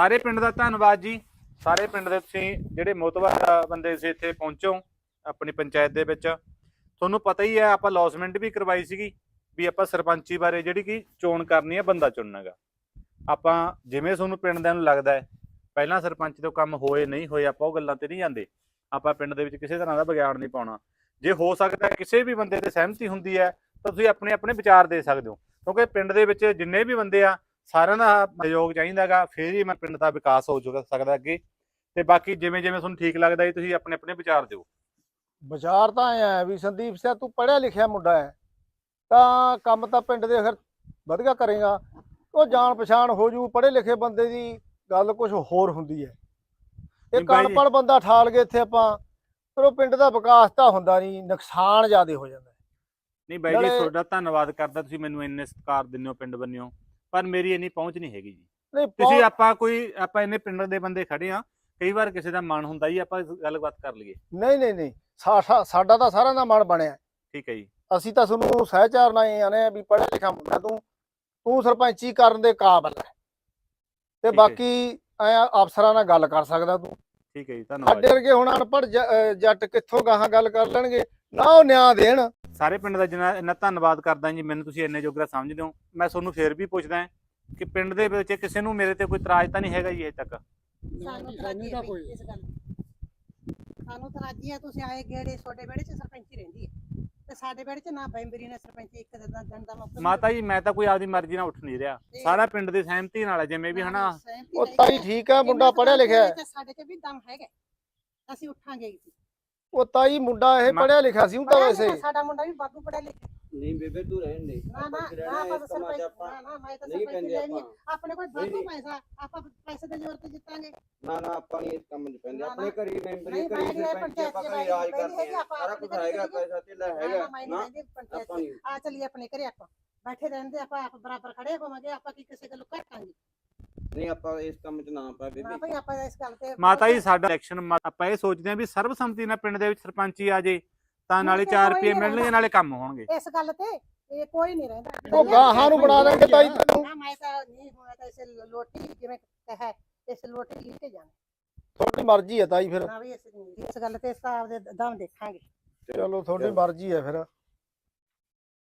ਸਾਰੇ ਪਿੰਡ ਦਾ ਧੰਨਵਾਦ ਜੀ। ਸਾਰੇ ਪਿੰਡ ਦੇ ਤੁਸੀਂ ਜਿਹੜੇ ਮੋਤਬਰ ਬੰਦੇ ਸੀ ਇੱਥੇ ਪਹੁੰਚੋ ਆਪਣੀ ਪੰਚਾਇਤ ਦੇ ਵਿੱਚ। ਤੁਹਾਨੂੰ ਪਤਾ ਹੀ ਹੈ, ਆਪਾਂ ਲੌਸਮੈਂਟ ਵੀ ਕਰਵਾਈ ਸੀਗੀ ਵੀ ਆਪਾਂ ਸਰਪੰਚੀ ਬਾਰੇ ਜਿਹੜੀ ਕਿ ਚੋਣ ਕਰਨੀ ਹੈ, ਬੰਦਾ ਚੁਣਨਾਗਾ। ਆਪਾਂ ਜਿਵੇਂ ਤੁਹਾਨੂੰ ਪਿੰਡ ਦੇ ਨੂੰ ਲੱਗਦਾ ਹੈ, ਪਹਿਲਾਂ ਸਰਪੰਚ ਤੋਂ ਕੰਮ ਹੋਏ ਨਹੀਂ ਹੋਏ, ਆਪਾਂ ਉਹ ਗੱਲਾਂ ਤੇ ਨਹੀਂ ਜਾਂਦੇ। ਆਪਾਂ ਪਿੰਡ ਦੇ ਵਿੱਚ ਕਿਸੇ ਤਰ੍ਹਾਂ ਦਾ ਵਿਗਿਆਨ ਨਹੀਂ ਪਾਉਣਾ। ਜੇ ਹੋ ਸਕਦਾ ਕਿਸੇ ਵੀ ਬੰਦੇ ਤੇ ਸਹਿਮਤੀ ਹੁੰਦੀ ਹੈ, ਤਾਂ ਤੁਸੀਂ ਆਪਣੇ ਆਪਣੇ ਵਿਚਾਰ ਦੇ ਸਕਦੇ ਹੋ। ਕਿਉਂਕਿ ਪਿੰਡ ਦੇ ਵਿੱਚ ਜਿੰਨੇ ਵੀ ਬੰਦੇ ਆ ਸਾਰਿਆਂ ਦਾ ਸਹਿਯੋਗ ਚਾਹੀਦਾਗਾ ਫੇਰ ਹੀ ਮੈਂ ਪਿੰਡ ਦਾ ਵਿਕਾਸ ਹੋ ਚੁੱਕਾ ਸਕਦਾ ਅੱਗੇ। ਤੇ ਬਾਕੀ ਜਿਵੇਂ ਜਿਵੇਂ ਤੁਹਾਨੂੰ ਠੀਕ ਲੱਗਦਾ ਜੀ ਤੁਸੀਂ ਆਪਣੇ ਆਪਣੇ ਵਿਚਾਰ ਦਿਓ। ਵਿਚਾਰ ਤਾਂ ਐ ਆ ਵੀ ਸੰਦੀਪ ਸਿੰਘ ਤੂੰ ਪੜ੍ਹਿਆ ਲਿਖਿਆ ਮੁੰਡਾ ਹੈ ਤਾਂ ਕੰਮ ਤਾਂ ਪਿੰਡ ਦੇ ਫਿਰ ਵਧੀਆ ਕਰੇਗਾ। ਉਹ ਜਾਣ ਪਛਾਣ ਹੋ ਜੂ ਪੜ੍ਹੇ ਲਿਖੇ ਬੰਦੇ ਦੀ ਗੱਲ ਕੁਝ ਹੋਰ ਹੁੰਦੀ ਹੈ ਇਹ। ਅਨਪੜ੍ਹ ਬੰਦਾ ਠਾਲ ਕੇ ਇੱਥੇ ਆਪਾਂ ਫਿਰ ਉਹ ਪਿੰਡ ਦਾ ਵਿਕਾਸ ਤਾਂ ਹੁੰਦਾ ਨਹੀਂ ਨੁਕਸਾਨ ਜ਼ਿਆਦਾ ਹੋ ਜਾਂਦਾ। ਨਹੀਂ ਬਾਈ ਜੀ ਤੁਹਾਡਾ ਧੰਨਵਾਦ ਕਰਦਾ ਤੁਸੀਂ ਮੈਨੂੰ ਇੰਨੇ ਸਤਿਕਾਰ ਦਿੰਦੇ ਹੋ ਪਿੰਡ ਬੰਨਿਓ। ਪਰ ਮੇਰੀ ਇੰਨੀ ਪਹੁੰਚ ਨਹੀਂ ਹੈਗੀ ਜੀ। ਨਹੀਂ ਤੁਸੀਂ ਆਪਾਂ ਕੋਈ ਆਪਾਂ ਇੰਨੇ ਪਿੰਡ ਦੇ ਬੰਦੇ ਖੜੇ ਆ ਕਈ ਵਾਰ ਕਿਸੇ ਦਾ ਮਨ ਹੁੰਦਾ ਜੀ ਆਪਾਂ ਗੱਲਬਾਤ ਕਰ ਲਈਏ। ਨਹੀਂ ਨਹੀਂ ਨਹੀਂ ਸਾਡਾ ਸਾਡਾ ਤਾਂ ਸਾਰਿਆਂ ਦਾ ਮਨ ਬਣਿਆ। ਠੀਕ ਹੈ ਜੀ। ਅਸੀਂ ਤਾਂ ਤੁਹਾਨੂੰ ਸਹਿਚਾਰ ਨਾਲ ਹੀ ਆਨੇ ਵੀ ਪੜ੍ਹਿਆ ਲਿਖਿਆ ਮੁੰਡਾ ਤੂੰ ਤੂੰ ਸਰਪੰਚੀ ਕਰਨ ਦੇ ਕਾਬਿਲ ਹੈ। ਤੇ। ਬਾਕੀ ਐ ਅਫਸਰਾਂ ਨਾਲ ਗੱਲ ਕਰ ਸਕਦਾ ਤੂੰ। ਠੀਕ ਹੈ ਜੀ ਧੰਨਵਾਦ ਸਾਡੇ ਵਰਗੇ ਹੁਣ ਅਹ ਜੱਟ ਕਿੱਥੋਂ ਗਾਹਾਂ ਗੱਲ ਕਰ ਲੈਣਗੇ? ਨਾ ਉਹ ਨਿਆਂ ਦੇਣ। ਸਾਰੇ ਪਿੰਡ ਦਾ ਜਿੰਨਾ ਇੰਨਾ ਧੰਨਵਾਦ ਕਰਦਾ ਜੀ ਮੈਨੂੰ ਤੁਸੀਂ ਇੰਨੇ ਜੋਗਰਾ ਸਮਝਦੇ ਹੋ। ਮੈਂ ਤੁਹਾਨੂੰ ਫੇਰ ਵੀ ਪੁੱਛਦਾ ਕਿ ਪਿੰਡ ਦੇ ਵਿੱਚ ਕਿਸੇ ਨੂੰ ਮੇਰੇ ਤੇ ਕੋਈ ਇਤਰਾਜ਼ ਤਾਂ ਨਹੀਂ ਹੈਗਾ ਜੀ ਅਜੇ ਤੱਕ? ਸਾਨੂੰ ਤਰਾਜੀ ਹੈ ਬਈ ਇਸ ਗੱਲ ਦੀ। ਸਾਨੂੰ ਤਰਾਜੀ ਹੈ ਤੁਸੀਂ ਆਏ ਗੇੜੇ ਛੋਟੇ ਬੇੜੇ ਚ ਸਰਪੰਚੀ ਰਹਿੰਦੀ ਹੈ। ਤੇ ਸਾਡੇ ਬੇੜੇ ਚ ਨਾ ਬੈਂਬਰੀ ਨੇ ਸਰਪੰਚੀ ਇੱਕ ਦਿਨ ਦਾ ਦਿਨ ਦਾ ਮੌਕਾ ਨਹੀਂ ਮਾਤਾ ਜੀ ਮੈਂ ਤਾਂ ਕੋਈ ਆਪਦੀ ਮਰਜ਼ੀ ਨਾਲ ਉੱਠ ਨਹੀਂ ਰਿਹਾ। ਸਾਰਾ ਪਿੰਡ ਦੀ ਸਹਿਮਤੀ ਨਾਲ ਹੈ ਜਿਵੇਂ ਵੀ ਹਨਾ। ਉਹ ਤਾਈ ਹੈ। ਠੀਕ ਹੈ ਜੇ ਮੁੰਡਾ ਮੈਂ ਪੜ੍ਹਿਆ ਲਿਖਿਆ ਹੈ। ਤੇ ਸਾਡੇ ਚ ਵੀ ਦਮ ਹੈਗਾ ਅਸੀਂ ਉੱਠਾਂਗੇ ਜੀ ਉਹ ਤਾਈ ਮੁੰਡਾ ਇਹ ਪੜ੍ਹਿਆ ਲਿਖਿਆ ਸੀ ਉਹ ਤਾਂ ਵੈਸੇ ਸਾਡਾ ਮੁੰਡਾ ਵੀ ਬਾਗੂ ਪੜਿਆ ਲਿਖਿਆ। ਨਹੀਂ ਬੇਬੇ ਤੂੰ ਰਹਿਣ ਦੇ। ਨਾ ਨਾ ਆਪਾਂ ਨਾ ਸਰਪੰਚ ਮੈਂ ਤਾਂ ਨਹੀਂ ਸਰਪੰਚ ਕਹਿੰਦੇ ਲੈਣੀ ਆਪਣੇ ਕੋਲ ਨਹੀਂ। ਪੈਸਾ ਆਪਾਂ ਪੈਸੇ ਦੇ ਜ਼ੋਰ ਤੇ ਜਿੱਤਾਂਗੇ। ਨਾ ਨਾ ਆਪਾਂ ਨਹੀਂ ਇਸ ਕੰਮ 'ਚ ਪੈਂਦੇ। ਆਪਣੇ ਘਰੀ ਮੈਂਬਰੀ ਘਰੀ ਸਰਪੰਚ ਪੰਚਾਇਤ ਆਪਾਂ ਘਰੀ ਰਾਜ ਕਰਦੇ ਸਾਰਾ ਕੁਝ ਹੈਗਾ। ਪੈਸਾ ਤੇ ਹੈਗਾ। ਨਾ ਆ ਚਲੀਏ ਆਪਣੇ ਘਰੇ ਆਪਾਂ। ਬੈਠੇ ਰਹਿੰਦੇ ਆਪਾਂ ਆਪ ਬਰਾਬਰ ਖੜੇ ਹੋਵਾਂਗੇ ਆਪਾਂ ਕੀ ਕਿਸੇ ਗੱਲੋਂ ਘਟਾਂਗੇ ਨਹੀਂ ਆਪਾਂ ਇਸ ਕੰਮ 'ਚ ਨਾ ਪਾ ਨਾ ਬੇਬੇ ਭਾਈ ਆਪਾਂ ਇਸ ਗੱਲ ਤੇ ਮਾਤਾ ਜੀ ਸਾਡਾ ਇਲੈਕਸ਼ਨ ਆਪਾਂ ਇਹ ਸੋਚਦੇ ਹਾਂ ਵੀ ਸਰਬਸੰਮਤੀ ਨਾਲ ਪਿੰਡ ਦੇ ਵਿੱਚ ਸਰਪੰਚੀ ਆ ਜੇ ਤਾਂ ਨਾਲੇ ਮੁੜ ਕੇ 4 ਕੋਈ ਰੁਪਏ ਮਿਲਣਗੇ ਨਾਲੇ ਕੰਮ ਹੋਣਗੇ। ਇਸ ਗੱਲ ਤੇ ਇਹ ਕੋਈ ਨਹੀਂ ਰਹਿੰਦਾ। ਉਹ ਗਾਹਾਂ ਨੂੰ ਬਣਾ ਦੇਣਗੇ ਤਾਈ ਤੈਨੂੰ। ਨਾ ਮੈਂ ਤਾਂ ਨਹੀਂ ਹੋਇਆ ਤਾਂ ਇਸੇ ਲੋਟੀ ਜਿਵੇਂ ਕਹੇ ਇਸ ਲੋਟੀ ਲੈ ਕੇ ਜਾਣਾ। ਤੁਹਾਡੀ ਮਰਜ਼ੀ ਹੈ ਤਾਈ ਫਿਰ। ਨਾ ਵੀ ਇਸ ਇਸ ਗੱਲ ਤੇ ਇਸ ਆਪਦੇ ਦਮ ਦੇਖਾਂਗੇ। ਚਲੋ ਤੁਹਾਡੀ ਮਰਜ਼ੀ ਹੈ ਫਿਰ।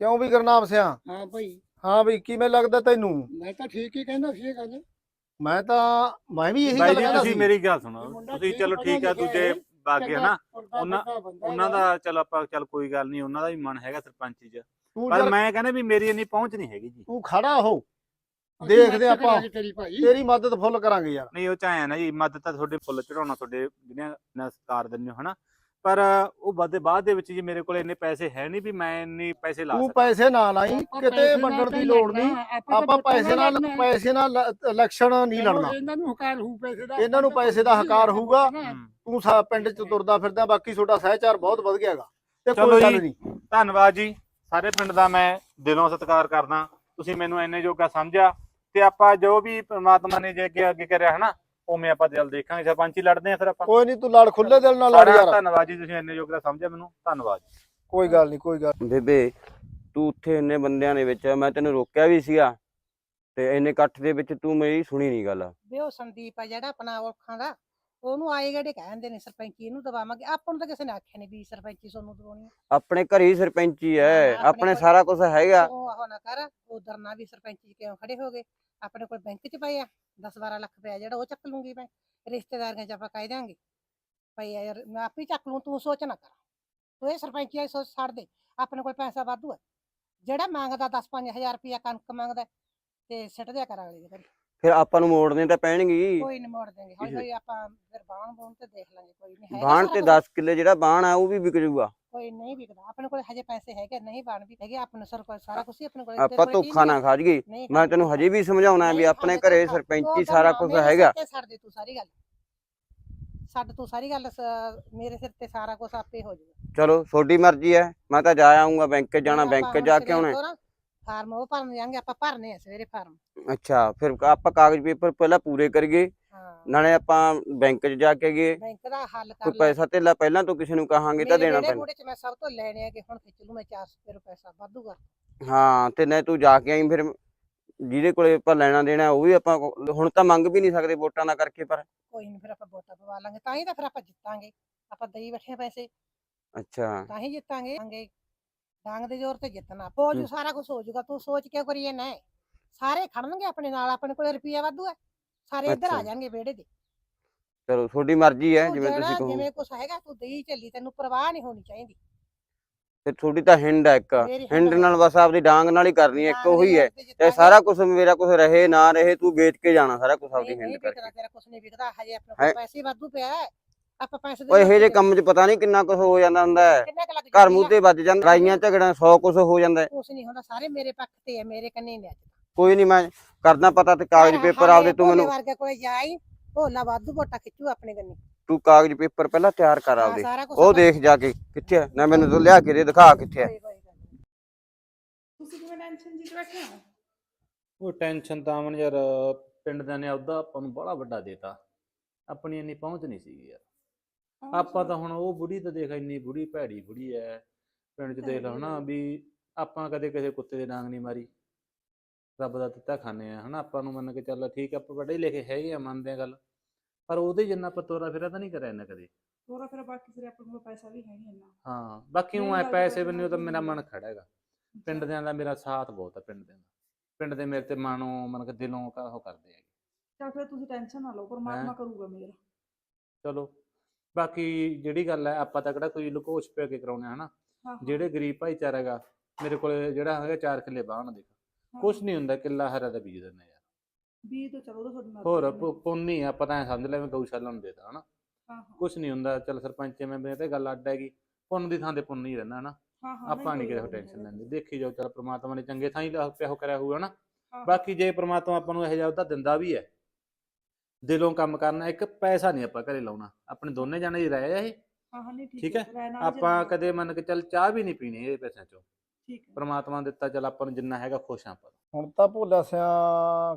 ਕਿਉਂ ਵੀ ਗੁਰਨਾਮ ਸਿਆ? ਹਾਂ ਭਾਈ। ਹਾਂ ਵੀ ਕਿਵੇਂ ਲੱਗਦਾ ਤੈਨੂੰ? ਮੈਂ ਤਾਂ ਠੀਕ ਹੀ ਕਹਿੰਦਾ ਸੀ ਇਹ ਗੱਲ। ਮੈਂ ਤਾਂ ਮੈਂ ਵੀ ਇਹੀ ਬਾਈ ਗੱਲ ਜੀ ਕਹਿੰਦਾ ਤੁਸੀਂ ਸੀ। ਮੇਰੀ ਗੱਲ ਸੁਣੋ। ਤੁਸੀਂ ਚਲੋ ਠੀਕ ਆ ਦੂਜੇ ਬਾਗੇ ਹਨਾ? ਉਹਨਾਂ- ਉਹਨਾਂ। ਦਾ ਚਲ ਆਪਾਂ ਚਲ ਕੋਈ ਗੱਲ ਨਹੀਂ ਉਹਨਾਂ ਦਾ ਵੀ ਮਨ ਹੈਗਾ ਸਰਪੰਚੀ 'ਚ। ਤੂੰ ਪਰ ਜਰ ਮੈਂ ਕਹਿੰਦਾ ਵੀ ਮੇਰੀ ਇੰਨੀ ਪਹੁੰਚ ਨਹੀਂ ਹੈਗੀ ਜੀ। ਤੂੰ ਖੜਾ ਹੋ। ਦੇਖਦੇ ਆਪਾਂ। ਤੇਰੀ ਭਾਈ। ਤੇਰੀ ਮਦਦ ਫੁੱਲ ਕਰਾਂਗੇ ਯਾਰ। ਨਹੀਂ ਉਹ ਚਾਹਿਆ ਨਾ ਜੀ ਮਦਦ ਤਾਂ ਤੁਹਾਡੇ ਫੁੱਲ ਚੜਾਉਣਾ ਤੁਹਾਡੇ ਜਿਹੜੀਆਂ ਨਾ ਸਤਿਕਾਰ ਦਿੰਦੇ ਹੋ ਹਨਾ? ਪਰ ਉਹ ਬਾਅਦ ਦੇ ਬਾਅਦ ਦੇ ਵਿੱਚ ਜੀ ਮੇਰੇ ਕੋਲ ਇੰਨੇ ਪੈਸੇ ਹੈ ਨਹੀਂ ਵੀ ਮੈਂ ਇੰਨੇ ਪੈਸੇ ਲਾ ਤੂੰ ਪੈਸੇ ਨਾ ਲਾਈ ਆਪਾਂ ਕਿਤੇ ਪੈਸੇ ਨਾਲ ਵੰਡਣ ਦੀ ਤਾਂ ਲੋੜ ਨਹੀਂ। ਆਪਾਂ ਪੈਸੇ ਨਾਲ ਲੜਨਾ। ਪੈਸੇ ਨਾਲ ਇਲੈਕਸ਼ਨ ਨਹੀਂ ਚਲੋ, ਲੜਨਾ। ਇਹਨਾਂ ਨੂੰ ਹਕਾਰ ਹੋਊ ਪੈਸੇ ਦਾ ਇਹਨਾਂ ਨੂੰ ਪੈਸੇ ਦਾ ਹਕਾਰ ਹੋਊਗਾ। ਤੂੰ ਸਾ ਪਿੰਡ ਚ ਤੁਰਦਾ ਫਿਰਦਾ ਬਾਕੀ ਤੁਹਾਡਾ ਸਹਿਚਾਰ ਬਹੁਤ ਵਧ ਗਿਆਗਾ ਤੇ ਚਲੋ ਕੋਈ ਗੱਲ। ਨਹੀਂ। ਧੰਨਵਾਦ ਜੀ। ਸਾਰੇ ਪਿੰਡ ਦਾ ਮੈਂ ਦਿਲੋਂ ਸਤਿਕਾਰ ਕਰਦਾ। ਤੁਸੀਂ ਮੈਨੂੰ ਇੰਨੇ ਜੋਗਾ ਸਮਝਿਆ। ਤੇ ਆਪਾਂ ਜੋ ਵੀ ਪ੍ਰਮਾਤਮਾ ਨੇ ਜੇ ਅੱਗੇ ਅੱਗੇ ਕਰਿਆ ਹਨਾ? ਉਵੇਂ ਆਪਾਂ ਦਿਲ ਦੇਖਾਂਗੇ ਸਰਪੰਚੀ ਲੜਦੇ ਆ ਫਿਰ ਆਪਾਂ। ਕੋਈ ਨਹੀਂ ਤੂੰ ਲੜ ਖੁੱਲੇ ਦਿਲ ਨਾਲ ਲੜ ਯਾਰ। ਧੰਨਵਾਦ ਜੀ ਤੁਸੀਂ ਇੰਨੇ ਜੋਗਾ ਸਮਝਿਆ ਮੈਨੂੰ ਧੰਨਵਾਦ ਕੋਈ ਗੱਲ ਨਹੀਂ ਕੋਈ ਗੱਲ ਬੇਬੇ ਤੂੰ ਉੱਥੇ ਇੰਨੇ ਬੰਦਿਆਂ ਦੇ ਵਿੱਚ ਮੈਂ ਤੈਨੂੰ ਰੋਕਿਆ ਵੀ ਸੀਗਾ ਤੇ ਇੰਨੇ ਇਕੱਠ ਦੇ ਵਿੱਚ ਤੂੰ ਮੇਰੀ ਸੁਣੀ ਨਹੀਂ ਗੱਲ। ਵੀ ਉਹ ਸੰਦੀਪ ਆ ਜਿਹੜਾ ਆਪਣਾ ਔਖਾਂ ਦਾ। ਉਹਨੂੰ ਆਏ ਗੜੇ ਕਹਿੰਦੇ ਨੇ ਸਰਪੰਚੀ ਇਹਨੂੰ ਦਵਾਵਾਂਗੇ ਆਪਾਂ ਨੂੰ ਤਾਂ ਕਿਸੇ ਨੇ ਆਖਿਆ ਨਹੀਂ ਵੀ ਸਰਪੰਚੀ ਤੁਹਾਨੂੰ ਦਵਾਉਣੀ ਆ। ਆਪਣੇ ਘਰੇ ਹੀ ਸਰਪੰਚੀ ਹਾਂ, ਹੈ ਆਪਣੇ ਸਾਰਾ ਕੁਝ ਹੈਗਾ। ਉਹ ਨਾ ਕਰ ਉਧਰ ਨਾ ਵੀ ਸਰਪੰਚੀ ਕਿਉਂ ਖੜੇ ਹੋ ਗਏ? ਆਪਣੇ ਕੋਲ ਬੈਂਕ 'ਚ ਪਏ ਆ 10 12 ਲੱਖ ਪਿਆ ਜਿਹੜਾ ਉਹ ਚੱਕ ਲੂੰਗੀ ਮੈਂ। ਰਿਸ਼ਤੇਦਾਰੀਆਂ 'ਚ ਆਪਾਂ ਕਹਿ ਦਿਆਂਗੇ। ਪਈ ਆ ਯਾਰ ਮੈਂ ਆਪੇ ਹੀ ਚੱਕ ਲੂੰ ਤੂੰ ਸੋਚ ਨਾ ਕਰ। ਤੂੰ ਇਹ ਸਰਪੰਚੀ ਵਾਲੀ ਸੋਚ ਛੱਡ ਦੇ। ਆਪਣੇ ਕੋਲ ਪੈਸਾ ਵਾਧੂ ਹੈ ਜਿਹੜਾ ਮੰਗਦਾ 10 5000 ਰੁਪਇਆ ਕਣਕ ਮੰਗਦਾ ਤੇ ਸਿੱਟ ਦਿਆ ਕਰ ਅਗਲੇ ਦੇ ਘਰੇ। ਫਿਰ ਆਪਾਂ ਨੂੰ ਮੋੜਨੇ ਤਾਂ ਪੈਣਗੇ ਹੀ। ਕੋਈ ਨਹੀਂ ਮੋੜ ਦੇਂਗੇ ਹੌਲੀ ਹੌਲੀ ਆਪਾਂ ਫਿਰ ਬਾਣ ਬੂਣ ਤੇ ਦੇਖ ਲਾਂਗੇ ਕੋਈ ਨਹੀਂ ਬਾਣ ਤੇ 10 ਕਿੱਲੇ ਜਿਹੜਾ ਬਾਣ ਆ ਉਹ ਵੀ ਵਿਕ ਜਾਊਗਾ। ਕੋਈ ਨਹੀਂ ਵਿਕਦਾ। ਆਪਣੇ ਕੋਲ ਹਜੇ ਪੈਸੇ ਹੈਗੇ ਨਹੀਂ ਬਾਣ ਵੀ ਹੈਗੇ। ਆਪਣੇ ਸਰ ਕੋਲ ਸਾਰਾ ਕੁਝ ਹੀ ਆਪਣੇ ਕੋਲ ਆਪਾਂ ਧੋਖਾ ਨਾ ਖਾ ਨਹੀਂ ਮੈਂ ਤੈਨੂੰ ਹਜੇ ਵੀ ਸਮਝਾਉਣਾ ਵੀ ਆਪਣੇ ਘਰੇ ਸਰਪੰਚੀ ਸਾਰਾ ਕੁਝ ਹੈਗਾ। ਛੱਡ ਦੇ ਤੂੰ ਸਾਰੀ ਗੱਲ। ਛੱਡ ਤੂੰ ਸਾਰੀ ਗੱਲ ਮੇਰੇ ਸਿਰ ਤੇ ਸਾਰਾ ਕੁਝ ਆਪੇ ਹੋ ਜਾਊਗਾ। ਚਲੋ ਤੁਹਾਡੀ ਮਰਜ਼ੀ ਹੈ। ਮੈਂ ਤਾਂ ਜਾ ਆਉਂਗਾ ਬੈਂਕ ਜਾਣਾ ਬੈਂਕ ਜਾ ਕੇ ਆਉਣਾ। ਫਾਰਮ ਉਹ ਭਰਨ ਜਾਾਂਗੇ ਆਪਾਂ ਭਰਨੇ ਆ ਸਵੇਰੇ ਫਾਰਮ। ਅੱਛਾ ਫਿਰ ਆਪਾਂ ਕਾਗਜ਼ ਪੇਪਰ ਪਹਿਲਾਂ ਪੂਰੇ ਕਰੀਏ ਨਾਲੇ ਆਪਾਂ ਬੈਂਕ 'ਚ ਜਾ ਕੇ ਗਏ ਬੈਂਕ ਦਾ ਹੱਲ ਕਰ ਕੋਈ ਪੈਸਾ ਧੇਲਾ ਪਹਿਲਾਂ ਤੋਂ ਕਿਸੇ ਨੂੰ ਕਹਾਂਗੇ ਤਾਂ ਦੇਣਾ ਪੈਣਾ। ਬੁੜੇ ਚ ਮੈਂ ਸਭ ਤੋਂ ਲੈਣੇ ਆ ਕਿ ਹੁਣ ਖਿੱਚ ਲੂ ਮੈਂ 400 ਰੁਪਏ ਪੈਸਾ ਵਾਧੂ ਕਰ। ਹਾਂ ਤੇ ਨਹੀਂ ਤੂੰ ਜਾ ਕੇ ਆਈ ਫਿਰ ਜਿਹਦੇ ਕੋਲੇ ਆਪਾਂ ਲੈਣਾ ਦੇਣਾ ਉਹ ਵੀ ਆਪਾਂ ਕੋ- ਹੁਣ ਤਾਂ ਮੰਗ ਵੀ ਨਹੀਂ ਸਕਦੇ ਵੋਟਾਂ ਦਾ ਕਰਕੇ ਪਰ ਕੋਈ ਨਹੀਂ ਫਿਰ ਆਪਾਂ ਵੋਟਾਂ ਪਵਾ ਲਾਂਗੇ ਤਾਂ ਹੀ ਤਾਂ ਫਿਰ ਆਪਾਂ ਜਿੱਤਾਂਗੇ। ਆਪਾਂ ਦਈ ਬੈਠੇ ਪੈਸੇ। ਅੱਛਾ। ਤਾਂ ਹੀ ਜਿੱਤਾਂਗੇ। ਡਾਂਗ ਦੇ ਜ਼ੋਰ ਤੇ ਜਿੱਤਣਾ। ਹੋ ਜੂ ਹੂੰ। ਸਾਰਾ ਕੁਝ ਹੋ ਜੂਗਾ ਤੂੰ ਸੋਚ ਕਿਉਂ ਕਰੀਏ ਨਾ ਸਾਰੇ ਖੜਨਗੇ ਆਪਣੇ ਨਾਲ ਆਪਣੇ ਕੋਲ ਰੁਪਈਆ ਵਾਧੂ ਹੈ। ਸਾਰੇ ਇੱਧਰ ਆ ਅੱਛਾ। ਜਾਣਗੇ ਵਿਹੜੇ ਦੇ। ਚਲੋ ਤੁਹਾਡੀ ਮਰਜ਼ੀ ਹੈ ਤੂੰ ਜਿਵੇਂ ਜਿਹੜਾ ਤੁਸੀਂ ਕਹੋ। ਜਿਵੇਂ ਕੁਝ ਹੈਗਾ ਤੂੰ ਦਈ ਚੱਲੀ ਤੈਨੂੰ ਪਰਵਾਹ ਨਹੀਂ ਹੋਣੀ ਚਾਹੀਦੀ। ਤੇ ਤੁਹਾਡੀ ਤਾਂ ਹਿੰਡ ਹੈ ਇੱਕ। ਮੇਰੀ ਹਿੰਡ ਨਾਲ ਬਸ ਆਪਦੀ ਡਾਂਗ ਨਾਲ ਹੀ ਕਰਨੀ ਹੈ ਇੱਕ ਉਹੀ ਹੈ। ਤੇ। ਸਾਰਾ ਕੁਝ ਮੇਰਾ ਕੁਝ ਰਹੇ ਨਾ ਰਹੇ ਤੂੰ ਵੇਚ ਕੇ ਜਾਣਾ ਸਾਰਾ ਕੁਝ ਆਪਦੀ ਹਿੰਡ ਕਰਕੇ। ਤੇਰਾ ਕੁਝ ਨਹੀਂ ਵਿਕਦਾ ਹਜੇ ਆਪਣੇ ਹੈਂ? ਕੋਲ ਪੈਸੇ ਵਾਧੂ ਪਿਆ ਹੈ। ਆਪਾਂ ਪੈਸੇ ਦੇ ਓਏ ਇਹੋ ਜਿਹੇ ਕੰਮ 'ਚ ਪਤਾ ਨਹੀਂ ਕਿੰਨਾ ਕੁਝ ਹੋ ਜਾਂਦਾ ਹੁੰਦਾ ਹੈ। ਕਿੰਨੇ ਕੁ ਲੱਗ ਘਰ ਮੂੰਹ ਤੇ ਵੱਜ ਜਾਂਦਾ ਲੜਾਈਆਂ ਝਗੜਾਂ 100 ਕੁਝ ਹੋ ਜਾਂਦਾ ਹੈ। ਕੁਝ ਨਹੀਂ ਹੁੰਦਾ ਸਾਰੇ ਮੇਰੇ ਪੱਖ ਤੇ ਹੈ ਮੇਰੇ ਕੰਨੇ ਨੇ ਅੱਜ ਕੋਈ ਨਹੀਂ ਮੈਂ ਕਰਦਾ ਪਤਾ ਤੇ ਕਾਗਜ਼ ਪੇਪਰ ਆਪਦੇ ਤੂੰ ਮੈਨੂੰ ਵਰਗੇ ਕੋਲੇ ਜਾਈ ਭੋਲਾ ਵਾਧੂ ਵੋਟਾਂ ਖਿੱਚੂ ਆਪਣੇ ਕੰਨੀ। ਤੂੰ ਕਾਗਜ਼ ਪੇਪਰ ਪਹਿਲਾਂ ਤਿਆਰ ਕਰ ਆਪਦੇ। ਸਾਰਾ ਕੁਛ ਉਹ ਦੇਖ ਜਾ ਕੇ ਕਿੱਥੇ ਹੈ ਨਾ ਮੈਨੂੰ ਤੂੰ ਲਿਆ ਕੇ ਦੇ ਦਿਖਾ ਕਿੱਥੇ ਹੈ ਕੋਈ- ਕੋਈ ਗੱਲ ਨੀ। ਤੁਸੀਂ ਕਿਵੇਂ ਟੈਨਸ਼ਨ ਜੀ 'ਚ ਬੈਠੇ ਹੋ? ਉਹ ਟੈਨਸ਼ਨ ਤਾਂ ਮਨ ਯਾਰ ਪਿੰਡ ਦਾ ਨੇ ਉਹਦਾ ਆਪਾਂ ਨੂੰ ਬੜਾ ਵੱਡਾ ਦੇਤਾ। ਆਪਣੀ ਇੰਨੀ ਪਹੁੰਚ ਨਹੀਂ ਸੀਗੀ ਯਾਰ। ਆਪਾਂ ਤਾਂ ਹੁਣ ਉਹ ਬੁੜੀ ਤਾਂ ਦੇਖ ਇੰਨੀ ਬੁੜੀ ਭੈੜੀ ਬੁੜੀ ਐ। ਪਿੰਡ 'ਚ ਦੇਖ ਲਓ ਨਾ ਵੀ ਆਪਾਂ ਕਦੇ ਕਿਸੇ ਕੁੱਤੇ ਦੇ ਡਾਂਗ ਨਹੀਂ ਮਾਰੀ। ਰੱਬ ਦਾ ਦਿੱਤਾ ਖਾਂਦੇ ਆ ਹਨਾ? ਆਪਾਂ ਨੂੰ ਮੰਨ ਕੇ ਚੱਲ ਠੀਕ ਆ, ਆਪਾਂ ਪੜ੍ਹੇ ਲਿਖੇ ਹੈਗੇ ਆ ਮੰਨਦੇ ਆ ਗੱਲ। ਪਰ ਉਹਦੇ ਜਿੰਨਾ ਆਪਾਂ ਤੋਰਾ ਫੇਰਾ ਤਾਂ ਨਹੀਂ ਕਰਿਆ ਇਹਨਾਂ ਕਦੇ। ਥੋੜਾ ਫਿਰ ਬਾਕੀ ਫਿਰ ਆਪਣੇ ਕੋਲ ਪੈਸਾ ਵੀ ਹੈ ਨਹੀਂ ਇੰਨਾ। ਹਾਂ ਬਾਕੀ ਉਹ ਐ ਗੱਲ ਪੈਸੇ ਤਾਂ ਬੰਨਿਓ ਤਾਂ ਮੇਰਾ ਹੈਗੀ। ਮਨ ਖੜਾ ਹੈਗਾ। ਪਿੰਡ ਦਿਆਂ ਦਾ ਮੇਰਾ ਸਾਥ ਬਹੁਤ ਆ ਪਿੰਡ ਦਿਆਂ ਦਾ। ਪਿੰਡ ਦੇ ਮੇਰੇ ਤੇ ਮਨੋਂ ਮਨ ਕੇ ਦਿਲੋਂ ਕ- ਉਹ ਕਰਦੇ ਆ ਚਲ ਫਿਰ ਤੁਸੀਂ ਟੈਨਸ਼ਨ ਨਾ ਲਓ ਪਰਮਾਤਮਾ ਕਰੂਗਾ ਮੇਰਾ। ਚਲੋ ਬਾਕੀ ਜਿਹੜੀ ਗੱਲ ਹੈ ਆਪਾਂ ਤਾਂ ਕਿਹੜਾ ਕੋਈ ਲੁਕੋਚ ਪਿਆ ਕੇ ਕਰਾਉਣੇ ਹਨਾ? ਹਾਂ, ਜਿਹੜੇ ਗਰੀਬ ਭਾਈਚਾਰਾ ਹੈਗਾ ਮੇਰੇ ਕੋਲ ਜਿਹੜਾ ਹੈਗਾ ਚਾਰ ਕਿੱਲੇ ਬਾਹਣ ਦੇ। ਕੁਛ ਨਹੀਂ ਹੁੰਦਾ ਕਿੱਲਾ ਹਰਾ ਦਾ ਬੀਜ ਦਿੰਦੇ ਯਾਰ। ਵੀ ਤਾਂ ਚਲੋ ਉਹ ਤਾਂ ਤੁਹਾਡੀ ਮਰਜ਼ੀ ਹੋਰ ਹੈ। ਪੁ- ਪੁੰਨ ਆ ਪਤਾ ਐ ਸਮਝ ਲੈ ਮੈਂ ਗਊਸ਼ਾਲਾ ਨੂੰ ਦੇਤਾ ਹਨਾ। ਹਾਂ ਨਹੀਂ ਹੁੰਦਾ ਚੱਲ ਸਰਪੰਚ ਮੈਂ ਤੇ ਗੱਲ ਅੱਡ ਹੈਗੀ। ਪੁੰਨ ਦੀ ਥਾਂ ਤੇ ਪੁੰਨ ਹੀ ਰਹਿੰਦਾ ਹਨਾ। ਹਾਂ ਹਾਂ ਆਪਾਂ ਨਹੀਂ ਕਿਸੇ ਟੈਨਸ਼ਨ ਲੈਂਦੇ। ਦੇਖੀ ਜਾਓ ਚੱਲ ਪ੍ਰਮਾਤਮਾ ਨੇ ਚੰਗੇ ਥਾਂ ਹੀ ਲਾ- ਪਿਆਹੋ ਕਰਿਆ ਹੋਊਗਾ ਨਾ ਹਾਂ, ਬਾਕੀ ਜੇ ਪ੍ਰਮਾਤਮਾ ਆਪਾਂ ਨੂੰ ਇਹੋ ਜਿਹਾ ਉਹਦਾ ਦਿੰਦਾ ਵੀ ਹੈ ਦਿਲੋਂ ਕੰਮ ਕਰਨਾ ਇੱਕ ਪੈਸਾ ਨਹੀਂ ਆਪਾਂ ਘਰੇ ਲਾਉਣਾ। ਆਪਣੇ ਦੋਨੇ ਜਾਣੇ ਹੀ ਰਹਿ ਆ ਇਹ। ਹਾਂ ਹਾਂ ਨਹੀਂ ਠੀਕ ਠੀਕ ਹੈ। ਆਪਾਂ। ਕਦੇ ਮੰਨ ਕੇ ਚੱਲ ਚਾਹ ਵੀ ਨਹੀਂ ਪੀਣੀ ਇਹ ਪੈਸਿਆਂ ਚੋਂ। ਠੀਕ ਹੈ। ਪ੍ਰਮਾਤਮਾ ਦਿੱਤਾ ਚੱਲ ਆਪਾਂ ਨੂੰ ਜਿੰਨਾ ਹੈਗਾ ਖੁਸ਼ ਹਾਂ ਆਪਾਂ ਹੁਣ ਤਾਂ ਭੋਲਾ ਸਿਆ